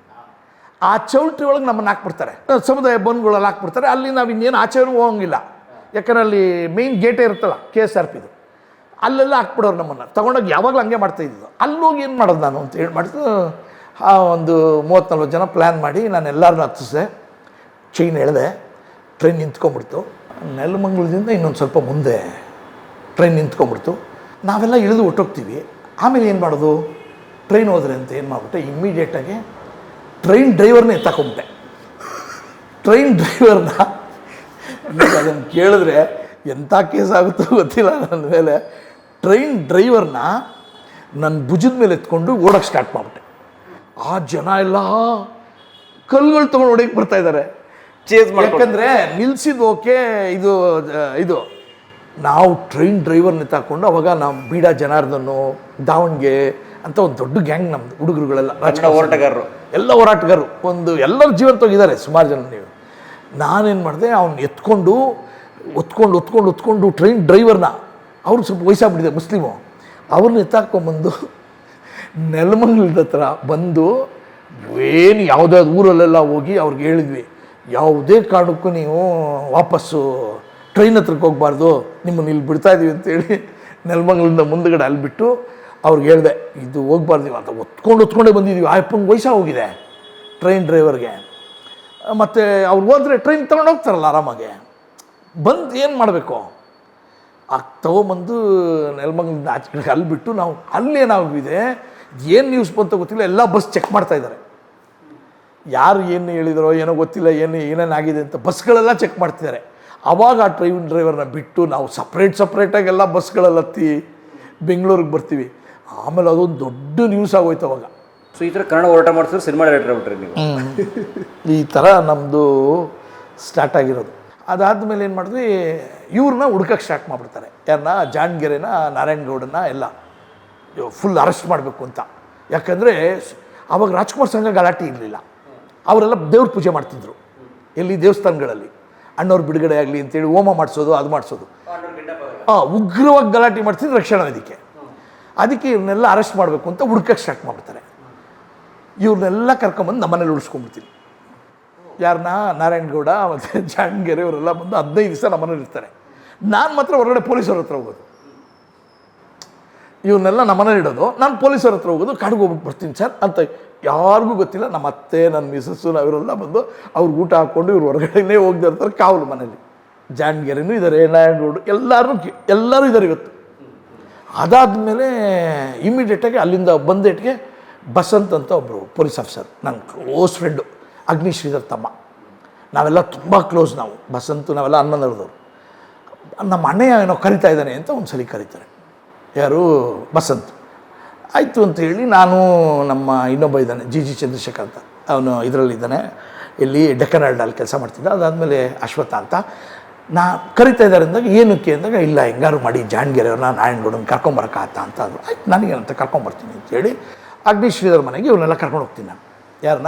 ಆ ಚೌಲ್ಟ್ರಿ ಒಳಗೆ ನಮ್ಮನ್ನು ಹಾಕ್ಬಿಡ್ತಾರೆ. ಸಮುದಾಯ ಬಂದ್ಗಳಲ್ಲಿ ಹಾಕ್ಬಿಡ್ತಾರೆ. ಅಲ್ಲಿ ನಾವು ಇನ್ನೇನು ಆಚೆನೂ ಹೋಗಂಗಿಲ್ಲ. ಯಾಕಂದ್ರೆ ಅಲ್ಲಿ ಮೇಯ್ನ್ ಗೇಟೇ ಇರುತ್ತಲ್ಲ ಕೆ ಎಸ್ ಆರ್ ಪಿದು. ಅಲ್ಲೆಲ್ಲ ಹಾಕ್ಬಿಡೋರು ನಮ್ಮನ್ನು. ತೊಗೊಂಡೋಗಿ ಯಾವಾಗಲೂ ಹಂಗೆ ಮಾಡ್ತಾ ಇದ್ದಿದ್ದು. ಅಲ್ಲೋಗಿ ಏನು ಮಾಡೋದು ನಾನು ಅಂತ ಹೇಳಿ ಮಾಡಿದ್ದು ಆ ಒಂದು ಮೂವತ್ತು ನಲ್ವತ್ತು ಜನ ಪ್ಲ್ಯಾನ್ ಮಾಡಿ ನಾನು ಎಲ್ಲರನ್ನೂ ಹತ್ತಿಸಿದೆ. ಚೈನ್ ಎಳೆದೆ. ಟ್ರೈನ್ ನಿಂತ್ಕೊಂಡ್ಬಿಡ್ತು. ನೆಲಮಂಗ್ಲದಿಂದ ಇನ್ನೊಂದು ಸ್ವಲ್ಪ ಮುಂದೆ ಟ್ರೈನ್ ನಿಂತ್ಕೊಂಡ್ಬಿಡ್ತು. ನಾವೆಲ್ಲ ಇಳಿದು ಹೊಟ್ಟೋಗ್ತೀವಿ ಆಮೇಲೆ ಏನು ಮಾಡೋದು? ಟ್ರೈನ್ ಹೋದ್ರೆ ಅಂತ ಏನು ಮಾಡಿಬಿಟ್ಟೆ? ಇಮ್ಮಿಡಿಯೇಟಾಗಿ ಟ್ರೈನ್ ಡ್ರೈವರ್ನೇ ಎತ್ತಾಕೊಂಬಿಟ್ಟೆ. ಟ್ರೈನ್ ಡ್ರೈವರ್ನ ಅದನ್ನು ಕೇಳಿದ್ರೆ ಎಂಥ ಕೇಸ್ ಆಗುತ್ತೋ ಗೊತ್ತಿಲ್ಲ ನನ್ನ ಮೇಲೆ. ಟ್ರೈನ್ ಡ್ರೈವರ್ನ ನನ್ನ ಭುಜದ ಮೇಲೆ ಎತ್ಕೊಂಡು ಓಡೋಕ್ಕೆ ಸ್ಟಾರ್ಟ್ ಮಾಡಿಬಿಟ್ಟೆ. ಆ ಜನ ಎಲ್ಲ ಕಲ್ಲುಗಳು ತೊಗೊಂಡು ಹೊಡೆಯಕ್ಕೆ ಬರ್ತಾ ಇದ್ದಾರೆ ಚೇಸ್ ಯಾಕಂದರೆ ನಿಲ್ಸಿದ ಓಕೆ ಇದು ಇದು. ನಾವು ಟ್ರೈನ್ ಡ್ರೈವರ್ನ ತಗೊಂಡು ಅವಾಗ ನಾವು ಬೀಡ ಜನಾರ್ದನು ದಾವಣಗೆ ಅಂತ ಒಂದು ದೊಡ್ಡ ಗ್ಯಾಂಗ್ ನಮ್ಮದು ಹುಡುಗರುಗಳೆಲ್ಲ ಹೋರಾಟಗಾರರು. ಎಲ್ಲ ಹೋರಾಟಗಾರರು. ಒಂದು ಎಲ್ಲರೂ ಜೀವಂತವಾಗಿದ್ದಾರೆ ಸುಮಾರು ಜನ ನೀವು. ನಾನೇನು ಮಾಡಿದೆ ಅವ್ನು ಎತ್ಕೊಂಡು ಒತ್ಕೊಂಡು ಒತ್ಕೊಂಡು ಒತ್ಕೊಂಡು ಟ್ರೈನ್ ಡ್ರೈವರ್ನ ಅವ್ರು ಸ್ವಲ್ಪ ವಯಸ್ಸಾಗ್ಬಿಟ್ಟಿದೆ ಮುಸ್ಲಿಮು. ಅವ್ರನ್ನ ಎತ್ತಾಕೊಂಬಂದು ನೆಲಮಂಗ್ಲದ ಹತ್ರ ಬಂದು ಏನು ಯಾವುದಾದ್ರು ಊರಲ್ಲೆಲ್ಲ ಹೋಗಿ ಅವ್ರಿಗೆ ಹೇಳಿದ್ವಿ, ಯಾವುದೇ ಕಾರಣಕ್ಕೂ ನೀವು ವಾಪಸ್ಸು ಟ್ರೈನ್ ಹತ್ರಕ್ಕೆ ಹೋಗಬಾರ್ದು, ನಿಮ್ಮನ್ನು ಇಲ್ಲಿ ಬಿಡ್ತಾ ಇದ್ದೀವಿ ಅಂತೇಳಿ ನೆಲಮಂಗ್ಲಿಂದ ಮುಂದ್ಗಡೆ ಅಲ್ಲಿ ಬಿಟ್ಟು ಅವ್ರಿಗೆ ಹೇಳಿದೆ, ಇದು ಹೋಗ್ಬಾರ್ದು ಅಂತ ಒತ್ಕೊಂಡು ಒತ್ಕೊಂಡೇ ಬಂದಿದ್ದೀವಿ ಆ ಅಪ್ಪಂಗೆ ಹೋಗಿದೆ ಟ್ರೈನ್ ಡ್ರೈವರ್ಗೆ ಮತ್ತು ಅವ್ರು ಹೋದರೆ ಟ್ರೈನ್ ತೊಗೊಂಡು ಹೋಗ್ತಾರಲ್ಲ ಆರಾಮಾಗೆ. ಬಂದು ಏನು ಮಾಡಬೇಕು? ಆ ತಗೊಂಬಂದು ನೆಲಮಂಗಲದಿಂದ ಆಚೆ ಕಡೆ ಅಲ್ಲಿ ಬಿಟ್ಟು ನಾವು ಅಲ್ಲೇನಾಗಿದೆ ಏನು ನ್ಯೂಸ್ ಬಂತ ಗೊತ್ತಿಲ್ಲ. ಎಲ್ಲ ಬಸ್ ಚೆಕ್ ಮಾಡ್ತಾ ಇದ್ದಾರೆ. ಯಾರು ಏನು ಹೇಳಿದರೋ ಏನೋ ಗೊತ್ತಿಲ್ಲ ಏನು ಏನೇನಾಗಿದೆ ಅಂತ ಬಸ್ಗಳೆಲ್ಲ ಚೆಕ್ ಮಾಡ್ತಿದ್ದಾರೆ. ಆವಾಗ ಆ ಟ್ರೈನ್ ಡ್ರೈವರ್ನ ಬಿಟ್ಟು ನಾವು ಸಪ್ರೇಟ್ ಸಪ್ರೇಟಾಗಿ ಎಲ್ಲ ಬಸ್ಗಳಲ್ಲಿ ಹತ್ತಿ ಬೆಂಗಳೂರಿಗೆ ಬರ್ತೀವಿ. ಆಮೇಲೆ ಅದೊಂದು ದೊಡ್ಡ ನ್ಯೂಸ್ ಆಗೋಯ್ತು ಅವಾಗ. ಸೊ ಈ ಥರ ಕನ್ನಡ ಹೋರಾಟ ಮಾಡಿಸಿದ್ರೆ ಸಿನಿಮಾ ಡೈರೆಕ್ಟರ್ ಆಗ್ಬಿಟ್ರಿ ನೀವು. ಈ ಥರ ನಮ್ಮದು ಸ್ಟಾರ್ಟ್ ಆಗಿರೋದು. ಅದಾದಮೇಲೆ ಏನು ಮಾಡಿದ್ವಿ? ಇವ್ರನ್ನ ಹುಡ್ಕಕ್ಕೆ ಸ್ಟಾರ್ಟ್ ಮಾಡಿಬಿಡ್ತಾರೆ. ಯಾರನ್ನ ಜಾನ್ಗೆರೆನ ನಾರಾಯಣಗೌಡನ ಎಲ್ಲ. ಫುಲ್ ಅರೆಸ್ಟ್ ಮಾಡಬೇಕು ಅಂತ. ಯಾಕಂದರೆ ಅವಾಗ ರಾಜ್ಕುಮಾರ್ ಸಂಘ ಗಲಾಟೆ ಇರಲಿಲ್ಲ. ಅವರೆಲ್ಲ ದೇವ್ರ ಪೂಜೆ ಮಾಡ್ತಿದ್ರು. ಎಲ್ಲಿ? ದೇವಸ್ಥಾನಗಳಲ್ಲಿ. ಅಣ್ಣವ್ರ ಬಿಡುಗಡೆ ಆಗಲಿ ಅಂತೇಳಿ ಹೋಮ ಮಾಡಿಸೋದು, ಅದು ಮಾಡಿಸೋದು. ಹಾಂ ಉಗ್ರವಾಗಿ ಗಲಾಟೆ ಮಾಡ್ತಿದ್ರು ರಕ್ಷಣಾ ವೇದಿಕೆ. ಅದಕ್ಕೆ ಇವ್ರನ್ನೆಲ್ಲ ಅರೆಸ್ಟ್ ಮಾಡಬೇಕು ಅಂತ ಹುಡ್ಕಕ್ಕೆ ಸ್ಟಾರ್ಟ್ ಮಾಡ್ತಾರೆ ಇವ್ರನ್ನೆಲ್ಲ ಕರ್ಕೊಂಬಂದು ನಮ್ಮನೇಲಿ ಉಳಿಸ್ಕೊಂಡ್ಬಿಡ್ತೀನಿ. ಯಾರನ್ನ ನಾರಾಯಣಗೌಡ, ಮತ್ತು ಜಾಣ್ಗೆರೆ ಅವರೆಲ್ಲ ಬಂದು ಹದಿನೈದು ದಿವಸ ನಮ್ಮನೇಲಿ ಇರ್ತಾರೆ. ನಾನು ಮಾತ್ರ ಹೊರಗಡೆ ಪೊಲೀಸರ ಹತ್ರ ಹೋಗೋದು. ಇವನ್ನೆಲ್ಲ ನಮ್ಮನೇಲಿ ಇಡೋದು. ನಾನು ಪೊಲೀಸರ ಹತ್ರ ಹೋಗೋದು. ಕಾಡಿಗೆ ಹೋಗ್ಬಿಟ್ಟು ಬರ್ತೀನಿ ಸರ್ ಅಂತ ಯಾರಿಗೂ ಗೊತ್ತಿಲ್ಲ. ನಮ್ಮ ಅತ್ತೆ ನನ್ನ ಮಿಸಸ್ಸು ಅವರೆಲ್ಲ ಬಂದು ಅವ್ರಿಗೆ ಊಟ ಹಾಕ್ಕೊಂಡು ಇವ್ರು ಹೊರಗಡೆನೇ ಹೋಗ್ದೇ ಇರ್ತಾರೆ ಕಾವಲು ಮನೇಲಿ. ಜಾಣ್ಗೆರೆನೂ ಇದ್ದಾರೆ ನಾರಾಯಣಗೌಡ ಎಲ್ಲರೂ ಎಲ್ಲರೂ ಇದ್ದಾರೆ ಇವತ್ತು. ಅದಾದಮೇಲೆ ಇಮಿಡಿಯೇಟಾಗಿ ಅಲ್ಲಿಂದ ಬಂದೇಟ್ಗೆ ಬಸಂತ್ ಅಂತ ಒಬ್ಬರು ಪೊಲೀಸ್ ಆಫೀಸರ್ ನನ್ನ ಕ್ಲೋಸ್ ಫ್ರೆಂಡು ಅಗ್ನಿಶ್ರೀಧರ್ ತಮ್ಮ. ನಾವೆಲ್ಲ ತುಂಬ ಕ್ಲೋಸ್ ನಾವು, ಬಸಂತು ನಾವೆಲ್ಲ ಹನ್ನೊಂದರದವ್ರು ನಮ್ಮ ಅಣ್ಣಯ್ಯ ಏನೋ ಕರಿತಾ ಇದ್ದಾನೆ ಅಂತ ಒಂದು ಸಲ ಕರೀತಾರೆ. ಯಾರು? ಬಸಂತ್. ಆಯಿತು ಅಂತ ಹೇಳಿ ನಾನು ನಮ್ಮ ಇನ್ನೊಬ್ಬ ಇದ್ದಾನೆ, ಜಿ ಜಿ ಚಂದ್ರಶೇಖರ್ ಅಂತ. ಅವನು ಇದರಲ್ಲಿದ್ದಾನೆ ಇಲ್ಲಿ ಡೆಕನಾಲ್ಡಲ್ಲಿ ಕೆಲಸ ಮಾಡ್ತಿದ್ದ. ಅದಾದಮೇಲೆ ಅಶ್ವಥ ಅಂತ. ನಾ ಕರಿತಾ ಇದ್ದಾರೆ ಅಂದಾಗ ಏನಕ್ಕೆ ಅಂದಾಗ, ಇಲ್ಲ, ಹೆಂಗಾರು ಮಾಡಿ ಜಾಣ್ಗೆರೆಯವ್ರನ್ನ ನಾರಾಯಣಗೌಡನ ಕರ್ಕೊಂಬರಕ್ಕಾತ ಅಂತ ಅಂದರು. ಆಯ್ತು, ನನಗೇನಂತ ಕರ್ಕೊಂಬರ್ತೀನಿ ಅಂತೇಳಿ ಅಗ್ನಿಶ್ರೀಧರ್ ಮನೆಗೆ ಇವನ್ನೆಲ್ಲ ಕರ್ಕೊಂಡು ಹೋಗ್ತೀನಿ ನಾನು. ಯಾರನ್ನ?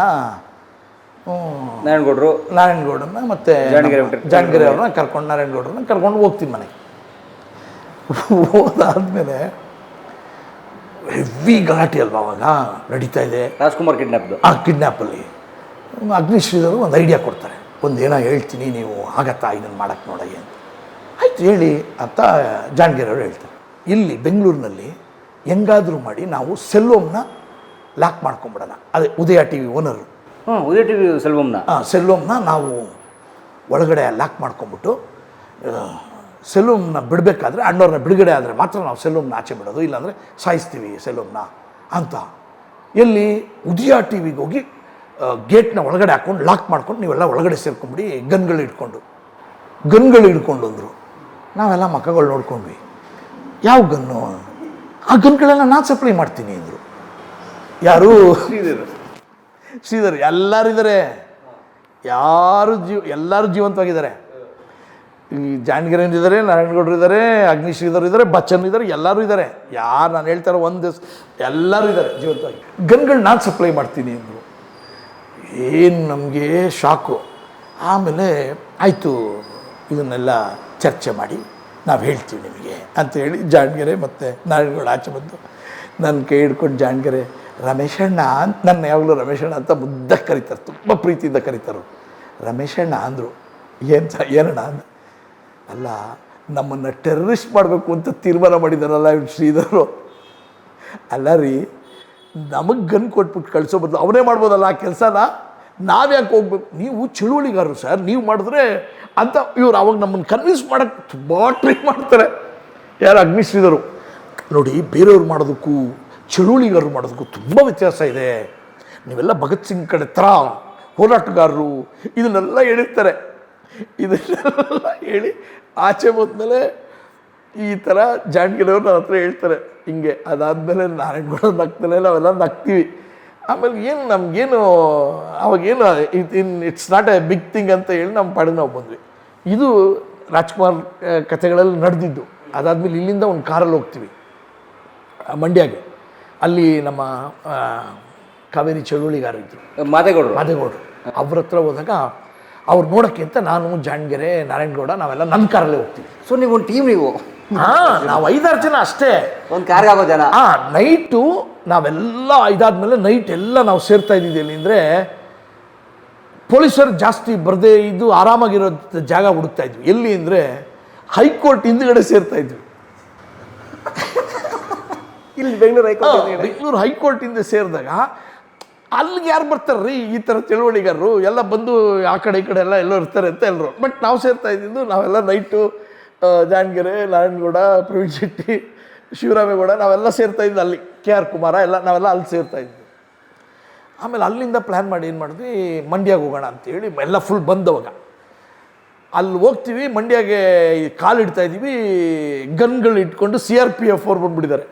ನಾರಾಯಣಗೌಡರು. ನಾರಾಯಣಗೌಡನ್ನ ಮತ್ತು ಜಾಣಗೆರೆ ಅವ್ರನ್ನ ಕರ್ಕೊಂಡು ನಾರಾಯಣಗೌಡರನ್ನ ಕರ್ಕೊಂಡು ಹೋಗ್ತೀನಿ ಮನೆಗೆ. ಹೋದಾದ್ಮೇಲೆ ಹೆವಿ ಗಲಾಟೆ ಅಲ್ವಾ ಅವಾಗ? ನಡೀತಾ ಇದೆ. ರಾಜ್ಕುಮಾರ್ ಕಿಡ್ನಾಪ್ ಆ ಕಿಡ್ನ್ಯಾಪಲ್ಲಿ ಅಗ್ನಿಶ್ರೀಧರು ಒಂದು ಐಡಿಯಾ ಕೊಡ್ತಾರೆ. ಒಂದು ಏನೋ ಹೇಳ್ತೀನಿ ನೀವು ಆಗತ್ತಾ ಇದನ್ನು ಮಾಡಕ್ಕೆ ನೋಡಯ್ಯ ಅಂತ. ಆಯ್ತು ಹೇಳಿ ಅಂತ ಜಾಣಗೆರೆ ಅವರು ಹೇಳ್ತಾರೆ. ಇಲ್ಲಿ ಬೆಂಗಳೂರಿನಲ್ಲಿ ಹೆಂಗಾದರೂ ಮಾಡಿ ನಾವು ಸೆಲ್ಲೋಮ್ನ ಲಾಕ್ ಮಾಡ್ಕೊಂಬಿಡೋಣ. ಅದೇ ಉದಯ ಟಿ ವಿ ಓನರು ಹ್ಞೂ ಉದಯ ಟಿ ವಿ ಸೆಲ್ವಮ್ನ. ಆ ನಾವು ಒಳಗಡೆ ಲಾಕ್ ಮಾಡ್ಕೊಂಬಿಟ್ಟು ಸೆಲ್ವಮ್ನ ಬಿಡಬೇಕಾದ್ರೆ ಅಣ್ಣವ್ರನ್ನ ಬಿಡುಗಡೆ ಆದರೆ ಮಾತ್ರ ನಾವು ಸೆಲೂಮ್ನ ಆಚೆ ಬಿಡೋದು ಇಲ್ಲಾಂದರೆ ಸಾಯಿಸ್ತೀವಿ ಸೆಲ್ವಮ್ನ ಅಂತ. ಎಲ್ಲಿ ಉದಯ ಟಿ ವಿಗೆ ಹೋಗಿ ಗೇಟ್ನ ಒಳಗಡೆ ಹಾಕ್ಕೊಂಡು ಲಾಕ್ ಮಾಡ್ಕೊಂಡು ನೀವೆಲ್ಲ ಒಳಗಡೆ ಸೇರ್ಕೊಂಬಿಡಿ ಗನ್ಗಳು ಇಟ್ಕೊಂಡು ಗನ್ಗಳು ಹಿಡ್ಕೊಂಡು ಅಂದರು. ನಾವೆಲ್ಲ ಮಕ್ಕಗಳು ನೋಡ್ಕೊಂಡ್ವಿ. ಯಾವ ಗನ್ನು? ಆ ಗನ್ಗಳೆಲ್ಲ ನಾನು ಸಪ್ಲೈ ಮಾಡ್ತೀನಿ ಅಂದರು. ಯಾರು ಶ್ರೀಧರ್, ಎಲ್ಲರೂ ಇದ್ದಾರೆ. ಯಾರು ಜೀವ, ಎಲ್ಲರೂ ಜೀವಂತವಾಗಿದ್ದಾರೆ. ಈ ಜಾಣಗೆರೆನ್ ಇದ್ದಾರೆ, ನಾರಾಯಣಗೌಡರು ಇದ್ದಾರೆ ಅಗ್ನಿಶ್ರೀಧರ್ ಇದ್ದಾರೆ, ಬಚ್ಚನ್ ಇದ್ದಾರೆ, ಎಲ್ಲರೂ ಇದ್ದಾರೆ. ಯಾರು ನಾನು ಹೇಳ್ತಾರೆ ಒಂದು ಎಲ್ಲರೂ ಇದ್ದಾರೆ ಜೀವಂತವಾಗಿ. ಗನ್ಗಳು ನಾನು ಸಪ್ಲೈ ಮಾಡ್ತೀನಿ ಅಂದರು. ಏನು ನಮಗೆ ಶಾಕು ಆಮೇಲೆ ಆಯಿತು, ಇದನ್ನೆಲ್ಲ ಚರ್ಚೆ ಮಾಡಿ ನಾವು ಹೇಳ್ತೀವಿ ನಿಮಗೆ ಅಂತ ಹೇಳಿ ಜಾಣಗೆರೆ ಮತ್ತು ನಾರಾಯಣಗೌಡ ಆಚೆ ಬಂದು ನನ್ನ ಕೈ ಹಿಡ್ಕೊಂಡು ಜಾಣಗೆರೆ ರಮೇಶಣ್ಣ ಅಂತ ನನ್ನ ಯಾವಾಗಲೂ ರಮೇಶಣ್ಣ ಅಂತ ಮುದ್ದಕ್ಕೆ ಕರೀತಾರೆ, ತುಂಬ ಪ್ರೀತಿಯಿಂದ ಕರೀತಾರೆ ರಮೇಶಣ್ಣ ಅಂದರು, ಏನು ಏನಣ್ಣ? ಅಂದ, ಅಲ್ಲ, ನಮ್ಮನ್ನು ಟೆರರಿಸ್ಟ್ ಮಾಡಬೇಕು ಅಂತ ತೀರ್ಮಾನ ಮಾಡಿದಾರಲ್ಲ ಶ್ರೀಧರು. ಅಲ್ಲ ರೀ, ನಮಗೆ ಗನ್ ಕೊಟ್ಬಿಟ್ಟು ಕಳಿಸೋ ಬದಲು ಅವನೇ ಮಾಡ್ಬೋದಲ್ಲ ಆ ಕೆಲಸನ? ನಾವ್ಯಾಕೆ ಹೋಗ್ಬೇಕು? ನೀವು ಚಳುವಳಿಗಾರರು ಸರ್, ನೀವು ಮಾಡಿದ್ರೆ ಅಂತ ಇವ್ರು ಅವಾಗ ನಮ್ಮನ್ನು ಕನ್ವಿನ್ಸ್ ಮಾಡೋಕ್ಕೆ ತುಂಬ ಟ್ರೈ ಮಾಡ್ತಾರೆ. ಯಾರು ಅಗ್ನಿಶ್ರೀಧರು ನೋಡಿ, ಬೇರೆಯವ್ರು ಮಾಡೋದಕ್ಕೂ ಚಳುವಳಿಗಾರರು ಮಾಡೋದಕ್ಕೂ ತುಂಬ ವ್ಯತ್ಯಾಸ ಇದೆ. ನೀವೆಲ್ಲ ಭಗತ್ ಸಿಂಗ್ ಕಡೆ ಥರ ಹೋರಾಟಗಾರರು, ಇದನ್ನೆಲ್ಲ ಹೇಳಿರ್ತಾರೆ. ಇದನ್ನೆಲ್ಲ ಹೇಳಿ ಆಚೆ ಹೋದ್ಮೇಲೆ ಈ ಥರ ಜಾಣ್ಗಿರವ್ರು ನನ್ನ ಹತ್ರ ಹೇಳ್ತಾರೆ. ಹಿಂಗೆ ಅದಾದಮೇಲೆ ನಾರಾಯಣಗೌಡ ನಗ್ತಲೇ ನಾವೆಲ್ಲ ನಗ್ತೀವಿ. ಆಮೇಲೆ ಏನು ನಮಗೇನು, ಅವಾಗೇನು it in, it's not a big thing ಅಂತ ಹೇಳಿ ನಮ್ಮ ಪಾಡಿಗೆ ನಾವು ಬಂದ್ವಿ. ಇದು ರಾಜ್ಕುಮಾರ್ ಕಥೆಗಳಲ್ಲಿ ನಡೆದಿದ್ದು. ಅದಾದಮೇಲೆ ಇಲ್ಲಿಂದ ಒಂದು ಕಾರಲ್ಲಿ ಹೋಗ್ತೀವಿ ಮಂಡ್ಯಗೆ. ಅಲ್ಲಿ ನಮ್ಮ ಕಾವೇರಿ ಚಳುವಳಿಗಾರ ಇದ್ದರು ಮಾದೇಗೌಡರು. ಮಾದೇಗೌಡರು. ಅವ್ರ ಹತ್ರ ಹೋದಾಗ ಅವ್ರು ನೋಡೋಕ್ಕೆ ಅಂತ ನಾನು ಜಾಣ್ಗೆರೆ ನಾರಾಯಣಗೌಡ ನಾವೆಲ್ಲ ನಮ್ಮ ಕಾರಲ್ಲೇ ಹೋಗ್ತೀವಿ. ಸೊ ನೀವು ಒಂದು ಟೀಮ್ ನೀವು? ಹಾಂ ನಾವು ಐದಾರು ಜನ ಅಷ್ಟೇ. ಒಂದು ಕಾರ್ಗೆ ಆಗೋ ಜನ? ಹಾಂ ನೈಟು ನಾವೆಲ್ಲ ಮೇಲೆ ನೈಟ್ ಎಲ್ಲ ನಾವು ಸೇರ್ತಾ ಇದ್ದೀವಿ ಅಂದರೆ ಪೊಲೀಸರು ಜಾಸ್ತಿ ಬರದೇ ಇದ್ದು ಆರಾಮಾಗಿರೋ ಜಾಗ ಹುಡುಕ್ತಾ ಇದ್ವಿ. ಎಲ್ಲಿ ಅಂದರೆ ಹೈಕೋರ್ಟ್ ಹಿಂದುಗಡೆ ಸೇರ್ತಾ ಇದ್ವಿ. ಇಲ್ಲಿ ಬೆಂಗಳೂರು ಹೈಕೋರ್ಟ್ ಬೆಂಗಳೂರು ಹೈಕೋರ್ಟಿಂದ ಸೇರಿದಾಗ ಅಲ್ಲಿಗೆ ಯಾರು ಬರ್ತಾರೆ ರೀ ಈ ಥರ ತಿಳುವಳಿಗಾರರು? ಎಲ್ಲ ಬಂದು ಆ ಕಡೆ ಈ ಕಡೆ ಎಲ್ಲ ಎಲ್ಲೋ ಇರ್ತಾರೆ ಅಂತ ಎಲ್ಲರು ಬಟ್ ನಾವು ಸೇರ್ತಾ ಇದ್ದಿದ್ದು ನಾವೆಲ್ಲ ನೈಟು ಜಾಣಗೆರೆ ನಾರಾಯಣಗೌಡ ಪ್ರವೀಣ್ ಶೆಟ್ಟಿ ಶಿವರಾಮೇಗೌಡ ನಾವೆಲ್ಲ ಸೇರ್ತಾ ಇದ್ದು ಅಲ್ಲಿ. ಕೆ ಆರ್ ಕುಮಾರ ಎಲ್ಲ ನಾವೆಲ್ಲ ಅಲ್ಲಿ ಸೇರ್ತಾ ಇದ್ವಿ ಆಮೇಲೆ ಅಲ್ಲಿಂದ ಪ್ಲ್ಯಾನ್ ಮಾಡಿ ಏನು ಮಾಡಿದ್ವಿ? ಮಂಡ್ಯಾಗೆ ಹೋಗೋಣ ಅಂತೇಳಿ ಎಲ್ಲ ಫುಲ್ ಬಂದವಾಗ ಅಲ್ಲಿ ಹೋಗ್ತೀವಿ ಮಂಡ್ಯಾಗೆ ಕಾಲು ಇಡ್ತಾ ಇದ್ದೀವಿ ಗನ್ಗಳು ಇಟ್ಕೊಂಡು ಸಿ ಆರ್ ಪಿ ಎಫ್ ಅವ್ರು ಬಂದ್ಬಿಟ್ಟಿದ್ದಾರೆ.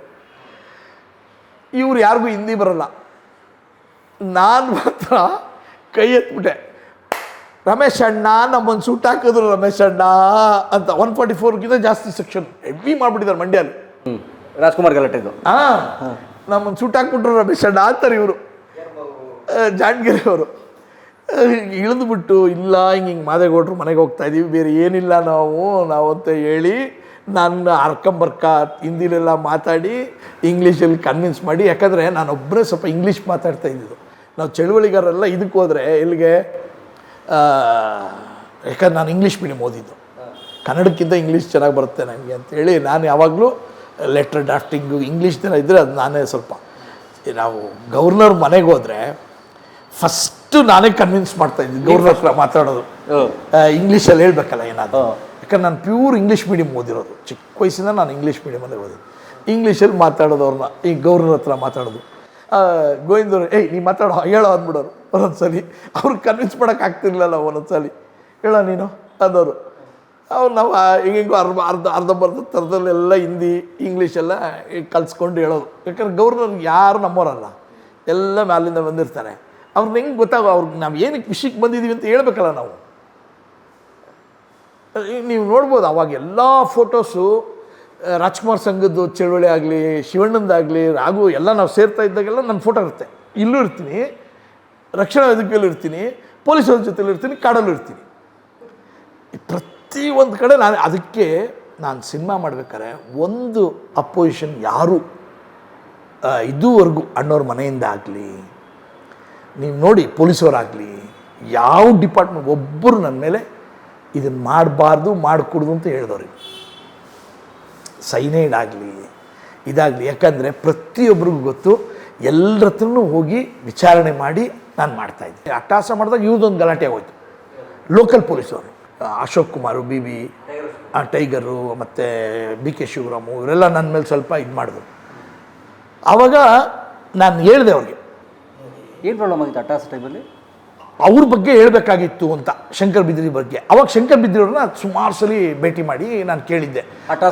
ಇವ್ರು ಯಾರಿಗೂ ಹಿಂದಿ ಬರಲ್ಲ. ನಾನು ಮಾತ್ರ ಕೈ ಎತ್ಬಿಟ್ಟೆ. ರಮೇಶ್ ಅಣ್ಣ ನಮ್ಮೊಂದು ಸೂಟ್ ಹಾಕಿದ್ರು ರಮೇಶ್ ಅಣ್ಣ ಅಂತ ಒನ್ ಫಾರ್ಟಿ ಫೋರ್ಗಿಂತ ಜಾಸ್ತಿ ಸೆಕ್ಷನ್ ಹೆವಿ ಮಾಡಿಬಿಟ್ಟಿದ್ದಾರೆ ಮಂಡ್ಯಲ್ಲಿ ರಾಜ್ಕುಮಾರ್ ಗಲಾಟೆದು. ಹಾಂ ನಮ್ಮೊಂದು ಸೂಟ್ ಹಾಕ್ಬಿಟ್ರು ರಮೇಶ್ ಅಣ್ಣ ಅಂತಾರೆ ಇವರು. ಜಾಣ್ಗೆರೆ ಅವರು. ಇಳಿದ್ಬಿಟ್ಟು ಇಲ್ಲ ಹಿಂಗೆ ಹಿಂಗೆ ಮಾದೇಗೌಡರು ಮನೆಗೆ ಹೋಗ್ತಾ ಇದೀವಿ ಬೇರೆ ಏನಿಲ್ಲ ನಾವು ನಾವು ಅಂತ ಹೇಳಿ ನಾನು ಅರ್ಕಂಬರ್ಕ ಹಿಂದಿಲೆಲ್ಲ ಮಾತಾಡಿ ಇಂಗ್ಲೀಷಲ್ಲಿ ಕನ್ವಿನ್ಸ್ ಮಾಡಿ ಯಾಕಂದರೆ ನಾನೊಬ್ಬರೇ ಸ್ವಲ್ಪ ಇಂಗ್ಲೀಷ್ ಮಾತಾಡ್ತಾ ಇದ್ದಿದ್ದು. ನಾವು ಚಳುವಳಿಗಾರರೆಲ್ಲ ಇದಕ್ಕೆ ಹೋದರೆ ಇಲ್ಲಿಗೆ ಯಾಕಂದ್ರೆ ನಾನು ಇಂಗ್ಲೀಷ್ ಮೀಡಿಯಮ್ ಓದಿದ್ದು. ಕನ್ನಡಕ್ಕಿಂತ ಇಂಗ್ಲೀಷ್ ಚೆನ್ನಾಗಿ ಬರುತ್ತೆ ನನಗೆ ಅಂತೇಳಿ ನಾನು ಯಾವಾಗಲೂ ಲೆಟ್ರ್ ಡ್ರಾಫ್ಟಿಂಗು ಇಂಗ್ಲೀಷ್ದೆಲ್ಲ ಇದ್ದರೆ ಅದು ನಾನೇ ಸ್ವಲ್ಪ ನಾವು ಗೌರ್ನರ್ ಮನೆಗೆ ಹೋದರೆ ಫಸ್ಟು ನಾನೇ ಕನ್ವಿನ್ಸ್ ಮಾಡ್ತಾ ಇದ್ದೀನಿ ಗೌರ್ನರ್ ಹತ್ರ ಮಾತಾಡೋದು. ಇಂಗ್ಲೀಷಲ್ಲಿ ಹೇಳ್ಬೇಕಲ್ಲ ಏನಾದರೂ. ಯಾಕಂದ್ರೆ ನಾನು ಪ್ಯೂರ್ ಇಂಗ್ಲೀಷ್ ಮೀಡಿಯಮ್ ಓದಿರೋದು. ಚಿಕ್ಕ ವಯಸ್ಸಿಂದ ನಾನು ಇಂಗ್ಲೀಷ್ ಮೀಡಿಯಮಲ್ಲೇ ಓದಿದ್ದು. ಇಂಗ್ಲೀಷಲ್ಲಿ ಮಾತಾಡೋದು ಅವ್ರನ್ನ ಈ ಗೌರ್ನರ್ ಹತ್ರ ಮಾತಾಡೋದು. ಗೋವಿಂದವ್ರು, ಏಯ್, ನೀ ಮಾತಾಡೋ, ಹೇಳೋ ಅಂದ್ಬಿಡೋರು. ಒಂದೊಂದ್ಸಲಿ ಅವ್ರಿಗೆ ಕನ್ವಿನ್ಸ್ ಮಾಡೋಕೆ ಆಗ್ತಿರ್ಲಿಲ್ಲ ಒಂದೊಂದ್ಸಲಿ. ಹೇಳೋ ನೀನು? ಅಂದವರು. ಅವ್ರು ನಾವು ಹೆಂಗೆಂಗೋ ಅರ್ಧ ಅರ್ಧ ಅರ್ಧಂಬರ್ಧ ಥರದಲ್ಲೆಲ್ಲ ಹಿಂದಿ ಇಂಗ್ಲೀಷೆಲ್ಲ ಕಲ್ಸ್ಕೊಂಡು ಹೇಳೋದು. ಯಾಕಂದ್ರೆ ಗೌರ್ನರ್ ಯಾರು ನಮ್ಮವರಲ್ಲ. ಎಲ್ಲ ಮ್ಯಾಲಿಂದ ಬಂದಿರ್ತಾರೆ. ಅವ್ರನ್ನ ಹೆಂಗೆ ಗೊತ್ತಾಗೋ ಅವ್ರಿಗೆ ನಾವು ಏನಕ್ಕೆ ವಿಷಯಕ್ಕೆ ಬಂದಿದ್ದೀವಿ ಅಂತ ಹೇಳ್ಬೇಕಲ್ಲ ನಾವು. ನೀವು ನೋಡ್ಬೋದು ಅವಾಗ ಎಲ್ಲ ಫೋಟೋಸು ರಾಜ್ಕುಮಾರ್ ಸಂಘದ್ದು ಚಳುವಳಿ ಆಗಲಿ, ಶಿವಣ್ಣಂದಾಗಲಿ, ರಾಘು ಎಲ್ಲ ನಾವು ಸೇರ್ತಾ ಇದ್ದಾಗೆಲ್ಲ ನನ್ನ ಫೋಟೋ ಇರುತ್ತೆ. ಇಲ್ಲೂ ಇರ್ತೀನಿ, ರಕ್ಷಣಾ ವೇದಿಕೆಯಲ್ಲೂ ಇರ್ತೀನಿ ಪೊಲೀಸರ ಜೊತೆಲೂ ಇರ್ತೀನಿ, ಕಾಡಲ್ಲೂ ಇರ್ತೀನಿ. ಪ್ರತಿ ಒಂದು ಕಡೆ ನಾನು, ಅದಕ್ಕೆ ನಾನು ಸಿನಿಮಾ ಮಾಡ್ಬೇಕಾದ್ರೆ ಒಂದು ಅಪೋಸಿಷನ್ ಯಾರು ಇದುವರೆಗೂ ಅಣ್ಣವ್ರ ಮನೆಯಿಂದ ಆಗಲಿ, ನೀವು ನೋಡಿ ಪೊಲೀಸವರಾಗಲಿ ಯಾವ ಡಿಪಾರ್ಟ್ಮೆಂಟ್ ಒಬ್ಬರು ನನ್ನ ಮೇಲೆ ಇದನ್ನು ಮಾಡಬಾರ್ದು, ಮಾಡಿಕೊಡ್ದು ಅಂತ ಹೇಳಿದವ್ರಿಗೆ ಸೈನೈಡ್ ಆಗಲಿ, ಇದಾಗಲಿ, ಯಾಕಂದರೆ ಪ್ರತಿಯೊಬ್ಬರಿಗೂ ಗೊತ್ತು ಎಲ್ಲರ ಹತ್ರನೂ ಹೋಗಿ ವಿಚಾರಣೆ ಮಾಡಿ ನಾನು ಮಾಡ್ತಾಯಿದ್ದೆ ಅಟ್ಟಾಸ ಮಾಡಿದಾಗ ಇವ್ರದ್ದೊಂದು ಗಲಾಟೆ ಆಗೋಯ್ತು. Local ಪೊಲೀಸವರು Ashok Kumar, B B tiger, ಮತ್ತು ಬಿ ಕೆ ಶಿವರಾಮು, ಇವರೆಲ್ಲ ನನ್ನ ಮೇಲೆ ಸ್ವಲ್ಪ ಇದು ಮಾಡಿದ್ರು. ಆವಾಗ ನಾನು ಹೇಳಿದೆ ಅವ್ರಿಗೆ. ಏನು ಪ್ರಾಬ್ಲಮ್ ಆಗಿತ್ತು ಅಟ್ಟಾಸ ಟೈಮಲ್ಲಿ ಅವ್ರ ಬಗ್ಗೆ ಹೇಳಬೇಕಾಗಿತ್ತು ಅಂತ ಶಂಕರ್ ಬಿದ್ರಿ ಬಗ್ಗೆ. ಅವಾಗ ಶಂಕರ್ ಬಿದ್ರಿಯವ್ರನ್ನ ಸುಮಾರು ಸಲ ಭೇಟಿ ಮಾಡಿ ನಾನು ಕೇಳಿದ್ದೆ.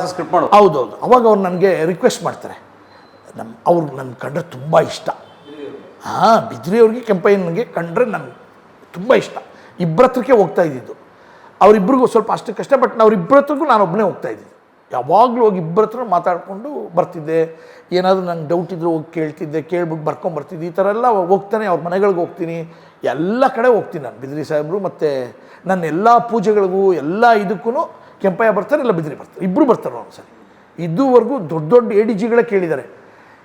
ಸ್ಕ್ರಿಪ್ಟ್ ಮಾಡು. ಹೌದೌದು. ಅವಾಗ ಅವ್ರು ನನಗೆ ರಿಕ್ವೆಸ್ಟ್ ಮಾಡ್ತಾರೆ. ನಮ್ಮ ಅವ್ರು ನನ್ನ ಕಂಡ್ರೆ ತುಂಬ ಇಷ್ಟ. ಹಾಂ ಬಿದ್ರಿ ಅವ್ರಿಗೆ ಕೆಂಪಯ್ಯನಿಗೆ ಕಂಡ್ರೆ ನನಗೆ ತುಂಬ ಇಷ್ಟ. ಇಬ್ಬರ ಹತ್ರಕ್ಕೆ ಹೋಗ್ತಾ ಇದ್ದಿದ್ದು. ಅವರಿಬ್ಬರಿಗೂ ಸ್ವಲ್ಪ ಅಷ್ಟಕ್ಕಷ್ಟೇ ಬಟ್ ಅವ್ರಿಬ್ಬರ ಹತ್ರಕ್ಕೂ ನಾನು ಒಬ್ಬನೇ ಹೋಗ್ತಾ ಇದ್ದಿದ್ದು. ಯಾವಾಗಲೂ ಹೋಗಿ ಇಬ್ಬರ ಹತ್ರ ಮಾತಾಡಿಕೊಂಡು ಬರ್ತಿದ್ದೆ. ಏನಾದರೂ ನಂಗೆ ಡೌಟ್ ಇದ್ದರೂ ಹೋಗಿ ಕೇಳ್ತಿದ್ದೆ ಕೇಳ್ಬಿಟ್ಟು ಬರ್ಕೊಂಬರ್ತಿದ್ದೆ ಈ ಥರ ಎಲ್ಲ ಹೋಗ್ತಾನೆ ಅವ್ರ ಮನೆಗಳಿಗೆ ಹೋಗ್ತೀನಿ. ಎಲ್ಲ ಕಡೆ ಹೋಗ್ತೀನಿ ನಾನು. ಬಿದ್ರಿ ಸಾಹೇಬರು ಮತ್ತು ನನ್ನ ಎಲ್ಲ ಪೂಜೆಗಳಿಗೂ ಎಲ್ಲ ಇದಕ್ಕೂ ಕೆಂಪಯ್ಯ ಬರ್ತಾರೆ ಇಲ್ಲ ಬಿದ್ರಿ ಬರ್ತಾರೆ. ಇಬ್ಬರು ಬರ್ತಾರೆ ಒಂದ್ಸರಿ ಇದುವರೆಗೂ ದೊಡ್ಡ ದೊಡ್ಡ ಎ ಡಿ ಜಿಗಳೇ ಕೇಳಿದ್ದಾರೆ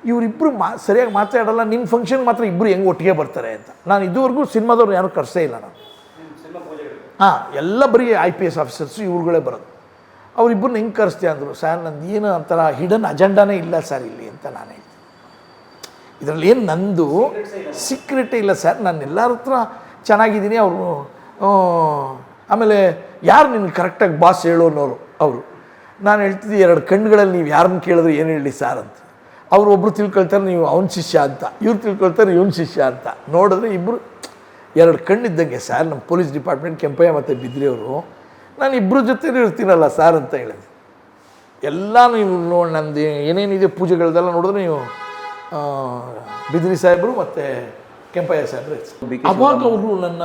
ಇವರಿಬ್ಬರು ಮಾ ಸರಿಯಾಗಿ ಮಾತಾಡಲ್ಲ ನಿಮ್ಮ ಫಂಕ್ಷನ್ ಮಾತ್ರ ಇಬ್ಬರು ಹೆಂಗೆ ಒಟ್ಟಿಗೆ ಬರ್ತಾರೆ ಅಂತ. ನಾನು ಇದುವರೆಗೂ ಸಿನಿಮಾದವ್ರು ಯಾರೂ ಕರ್ಸೇ ಇಲ್ಲ ನಾನು. ಹಾಂ ಎಲ್ಲ ಬರೀ ಐ ಪಿ ಎಸ್ ಆಫೀಸರ್ಸು ಇವ್ರುಗಳೇ ಬರೋದು. ಅವರಿಬ್ಬರನ್ನ ಹೆಂಗೆ ಕರೆಸ್ತೆ ಅಂದರು, ಸರ್, ನಂದು ಏನು ಒಂಥರ ಹಿಡನ್ ಅಜೆಂಡಾನೇ ಇಲ್ಲ ಸರ್ ಇಲ್ಲಿ ಅಂತ ನಾನು ಹೇಳ್ತೀನಿ. ಇದರಲ್ಲಿ ಏನು ನಂದು ಸೀಕ್ರೆಟ್ ಇಲ್ಲ ಸರ್, ನಾನು ಎಲ್ಲರ ಹತ್ರ ಚೆನ್ನಾಗಿದ್ದೀನಿ, ಅವರು ಆಮೇಲೆ ಯಾರು ನಿನ್ಗೆ ಕರೆಕ್ಟಾಗಿ ಬಾಸ್ ಹೇಳೋನವರು ಅವರು? ನಾನು ಹೇಳ್ತಿದ್ದೆ, ಎರಡು ಕಣ್ಣುಗಳಲ್ಲಿ ನೀವು ಯಾರನ್ನು ಕೇಳಿದ್ರೆ ಏನು ಹೇಳಿ ಸರ್? ಅಂತ. ಅವ್ರು ಒಬ್ಬರು ತಿಳ್ಕೊಳ್ತಾರೆ, ನೀವು ಅವನ ಶಿಷ್ಯ ಅಂತ. ಇವ್ರು ತಿಳ್ಕೊಳ್ತಾರೆ, ಇವನ ಶಿಷ್ಯ ಅಂತ. ನೋಡಿದ್ರೆ ಇಬ್ಬರು ಎರಡು ಕಣ್ಣಿದ್ದಂಗೆ ಸರ್ ನಮ್ಮ ಪೊಲೀಸ್ ಡಿಪಾರ್ಟ್ಮೆಂಟ್ ಕೆಂಪಯ್ಯ ಮತ್ತು ಬಿದ್ರಿಯವರು ನಾನು ಇಬ್ಬರ ಜೊತೆ ಇರ್ತೀನಲ್ಲ ಸಾರ್ ಅಂತ ಹೇಳಿದೆ. ಎಲ್ಲ ನೀವು ನೋಡಿ ನಂದು ಏನೇನಿದೆ ಪೂಜೆಗಳದೆಲ್ಲ ನೋಡಿದ್ರೆ ನೀವು ಬಿದಿರಿ ಸಾಹೇಬರು ಮತ್ತು ಕೆಂಪಯ್ಯ ಸಾಹೇಬರು. ಅವಾಗ ಅವರು ನನ್ನ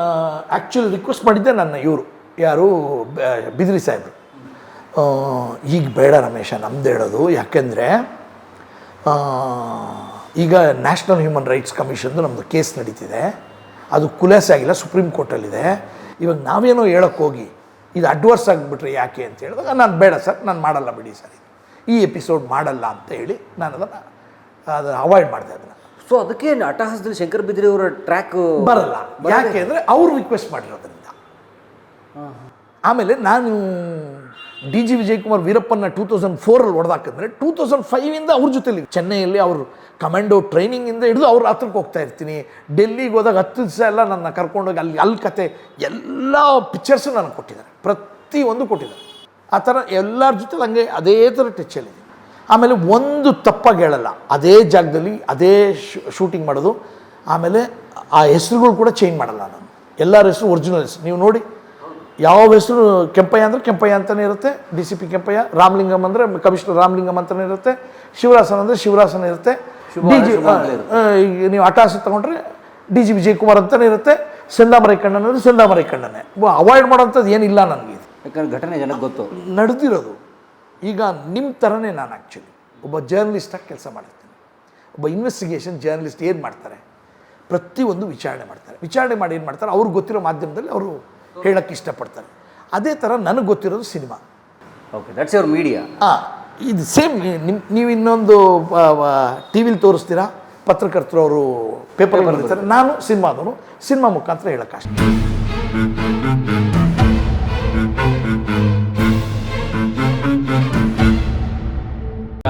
ಆ್ಯಕ್ಚುಲಿ ರಿಕ್ವೆಸ್ಟ್ ಮಾಡಿದ್ದೆ ನನ್ನ ಇವರು ಯಾರು ಬಿದ್ರಿ ಸಾಹೇಬರು. ಈಗ ಬೇಡ ರಮೇಶ ನಮ್ದು ಹೇಳೋದು ಯಾಕೆಂದರೆ ಈಗ ನ್ಯಾಷನಲ್ ಹ್ಯೂಮನ್ ರೈಟ್ಸ್ ಕಮಿಷನ್ದು ನಮ್ಮದು ಕೇಸ್ ನಡೀತಿದೆ. ಅದು ಕುಲಾಸೆ ಆಗಿಲ್ಲ ಸುಪ್ರೀಂ ಕೋರ್ಟಲ್ಲಿದೆ ಇವಾಗ ನಾವೇನೋ ಹೇಳೋಕ್ಕೆ ಹೋಗಿ ಇದು ಅಡ್ವರ್ಸ್ ಆಗಿಬಿಟ್ರೆ ಯಾಕೆ ಅಂತ ಹೇಳಿದಾಗ ನಾನು ಬೇಡ ಸರ್ ನಾನು ಮಾಡಲ್ಲ ಬಿಡಿ ಸರ್ ಈ ಎಪಿಸೋಡ್ ಮಾಡಲ್ಲ ಅಂತ ಹೇಳಿ ನಾನು ಅದನ್ನು ಅದು ಅವಾಯ್ಡ್ ಮಾಡಿದೆ ಅದನ್ನು ಸೊ ಅದಕ್ಕೆ ಅಟ್ಟಹಾಸದಲ್ಲಿ ಶಂಕರ್ ಬಿದ್ರಿ ಅವರ ಟ್ರ್ಯಾಕ್ ಬರಲ್ಲ. ಯಾಕೆ ಅಂದರೆ ಅವರು ರಿಕ್ವೆಸ್ಟ್ ಮಾಡಿರೋದ್ರಿಂದ. ಆಮೇಲೆ ನಾನು ಡಿ ಜಿ ವಿಜಯಕುಮಾರ್ ವೀರಪ್ಪನ ಟೂ ತೌಸಂಡ್ ಫೋರಲ್ಲಿ ಹೊಡೆದಾಕಂದ್ರೆ ಟೂ ತೌಸಂಡ್ ಫೈವಿಂದ ಅವ್ರ ಜೊತೆಲಿ ಚೆನ್ನೈಯಲ್ಲಿ ಅವರು ಕಮಾಂಡೋ ಟ್ರೈನಿಂಗಿಂದ ಹಿಡಿದು ಅವ್ರ ಹತ್ರಕ್ಕೆ ಹೋಗ್ತಾ ಇರ್ತೀನಿ. ಡೆಲ್ಲಿಗೆ ಹೋದಾಗ ಹತ್ತು ದಿವಸ ಎಲ್ಲ ನನ್ನ ಕರ್ಕೊಂಡೋಗಿ ಅಲ್ಲಿ ಅಲ್ಲಿ ಕತೆ ಎಲ್ಲ ಪಿಕ್ಚರ್ಸು ನನಗೆ ಕೊಟ್ಟಿದ್ದಾರೆ. ಪ್ರತಿಯೊಂದು ಕೊಟ್ಟಿದ್ದಾರೆ. ಆ ಥರ ಎಲ್ಲರ ಜೊತೆ ಹಂಗೆ ಅದೇ ಥರ ಟಚ್ಚಲ್ಲಿದೆ ಆಮೇಲೆ ಒಂದು ತಪ್ಪಾಗಿ ಹೇಳಲ್ಲ. ಅದೇ ಜಾಗದಲ್ಲಿ ಅದೇ ಶೂಟಿಂಗ್ ಮಾಡೋದು. ಆಮೇಲೆ ಆ ಹೆಸರುಗಳು ಕೂಡ ಚೇಂಜ್ ಮಾಡಲ್ಲ ನಾನು. ಎಲ್ಲರ ಹೆಸರು ಒರಿಜಿನಲ್ ಹೆಸರು. ನೀವು ನೋಡಿ ಯಾವ ಹೆಸರು ಕೆಂಪಯ್ಯ ಅಂದರೆ ಕೆಂಪಯ್ಯ ಅಂತಲೇ ಇರುತ್ತೆ D C P Kempaiah Ramalingam ಅಂದರೆ ಕಮಿಷನರ್ ರಾಮಲಿಂಗಂ ಅಂತಲೇ ಇರುತ್ತೆ ಶಿವರಾಸನ್ ಅಂದರೆ ಶಿವರಾಸನ್ ಇರುತ್ತೆ. ಡಿ ಜಿ ಈಗ ನೀವು ಅಟಾಸ ತೊಗೊಂಡ್ರೆ ಡಿ ಜಿ ವಿಜಯಕುಮಾರ್ ಅಂತಲೇ ಇರುತ್ತೆ ಸಂದಾಮರೈ ಕಣ್ಣನ್ ಅಂದರೆ ಸಂದಾಮರೈ ಕಣ್ಣನೇ. ಅವಾಯ್ಡ್ ಮಾಡೋಂಥದ್ದು ಏನಿಲ್ಲ ನನಗೆ ಯಾಕಂದ್ರೆ ಘಟನೆ ಜನಕ್ಕೆ ಗೊತ್ತು. ನಡೆದಿರೋದು. ಈಗ ನಿಮ್ಮ ಥರನೇ ನಾನು ಆ್ಯಕ್ಚುಲಿ ಒಬ್ಬ ಜರ್ನಲಿಸ್ಟಾಗಿ ಕೆಲಸ ಮಾಡಿರ್ತೀನಿ. ಒಬ್ಬ ಇನ್ವೆಸ್ಟಿಗೇಷನ್ ಜರ್ನಲಿಸ್ಟ್ ಏನು ಮಾಡ್ತಾರೆ? ಪ್ರತಿಯೊಂದು ವಿಚಾರಣೆ ಮಾಡ್ತಾರೆ. ವಿಚಾರಣೆ ಮಾಡಿ ಏನು ಮಾಡ್ತಾರೆ? ಅವ್ರಿಗೆ ಗೊತ್ತಿರೋ ಮಾಧ್ಯಮದಲ್ಲಿ ಅವರು ಹೇಳೋಕ್ಕೆ ಇಷ್ಟಪಡ್ತಾರೆ. ಅದೇ ಥರ ನನಗೆ ಗೊತ್ತಿರೋದು cinema. Okay that's your media ಹಾಂ ಇದು ಸೇಮ್ ನಿಮ್ಮ ನೀವು ಇನ್ನೊಂದು ಟಿ ವಿಲಿ ತೋರಿಸ್ತೀರಾ? ಪತ್ರಕರ್ತರು ಅವರು ಪೇಪರ್ ಬರ್ತಾರೆ ನಾನು ಸಿನಿಮಾದವನು. ಸಿನಿಮಾ ಮುಖಾಂತರ ಹೇಳೋಕ್ಕಷ್ಟೇ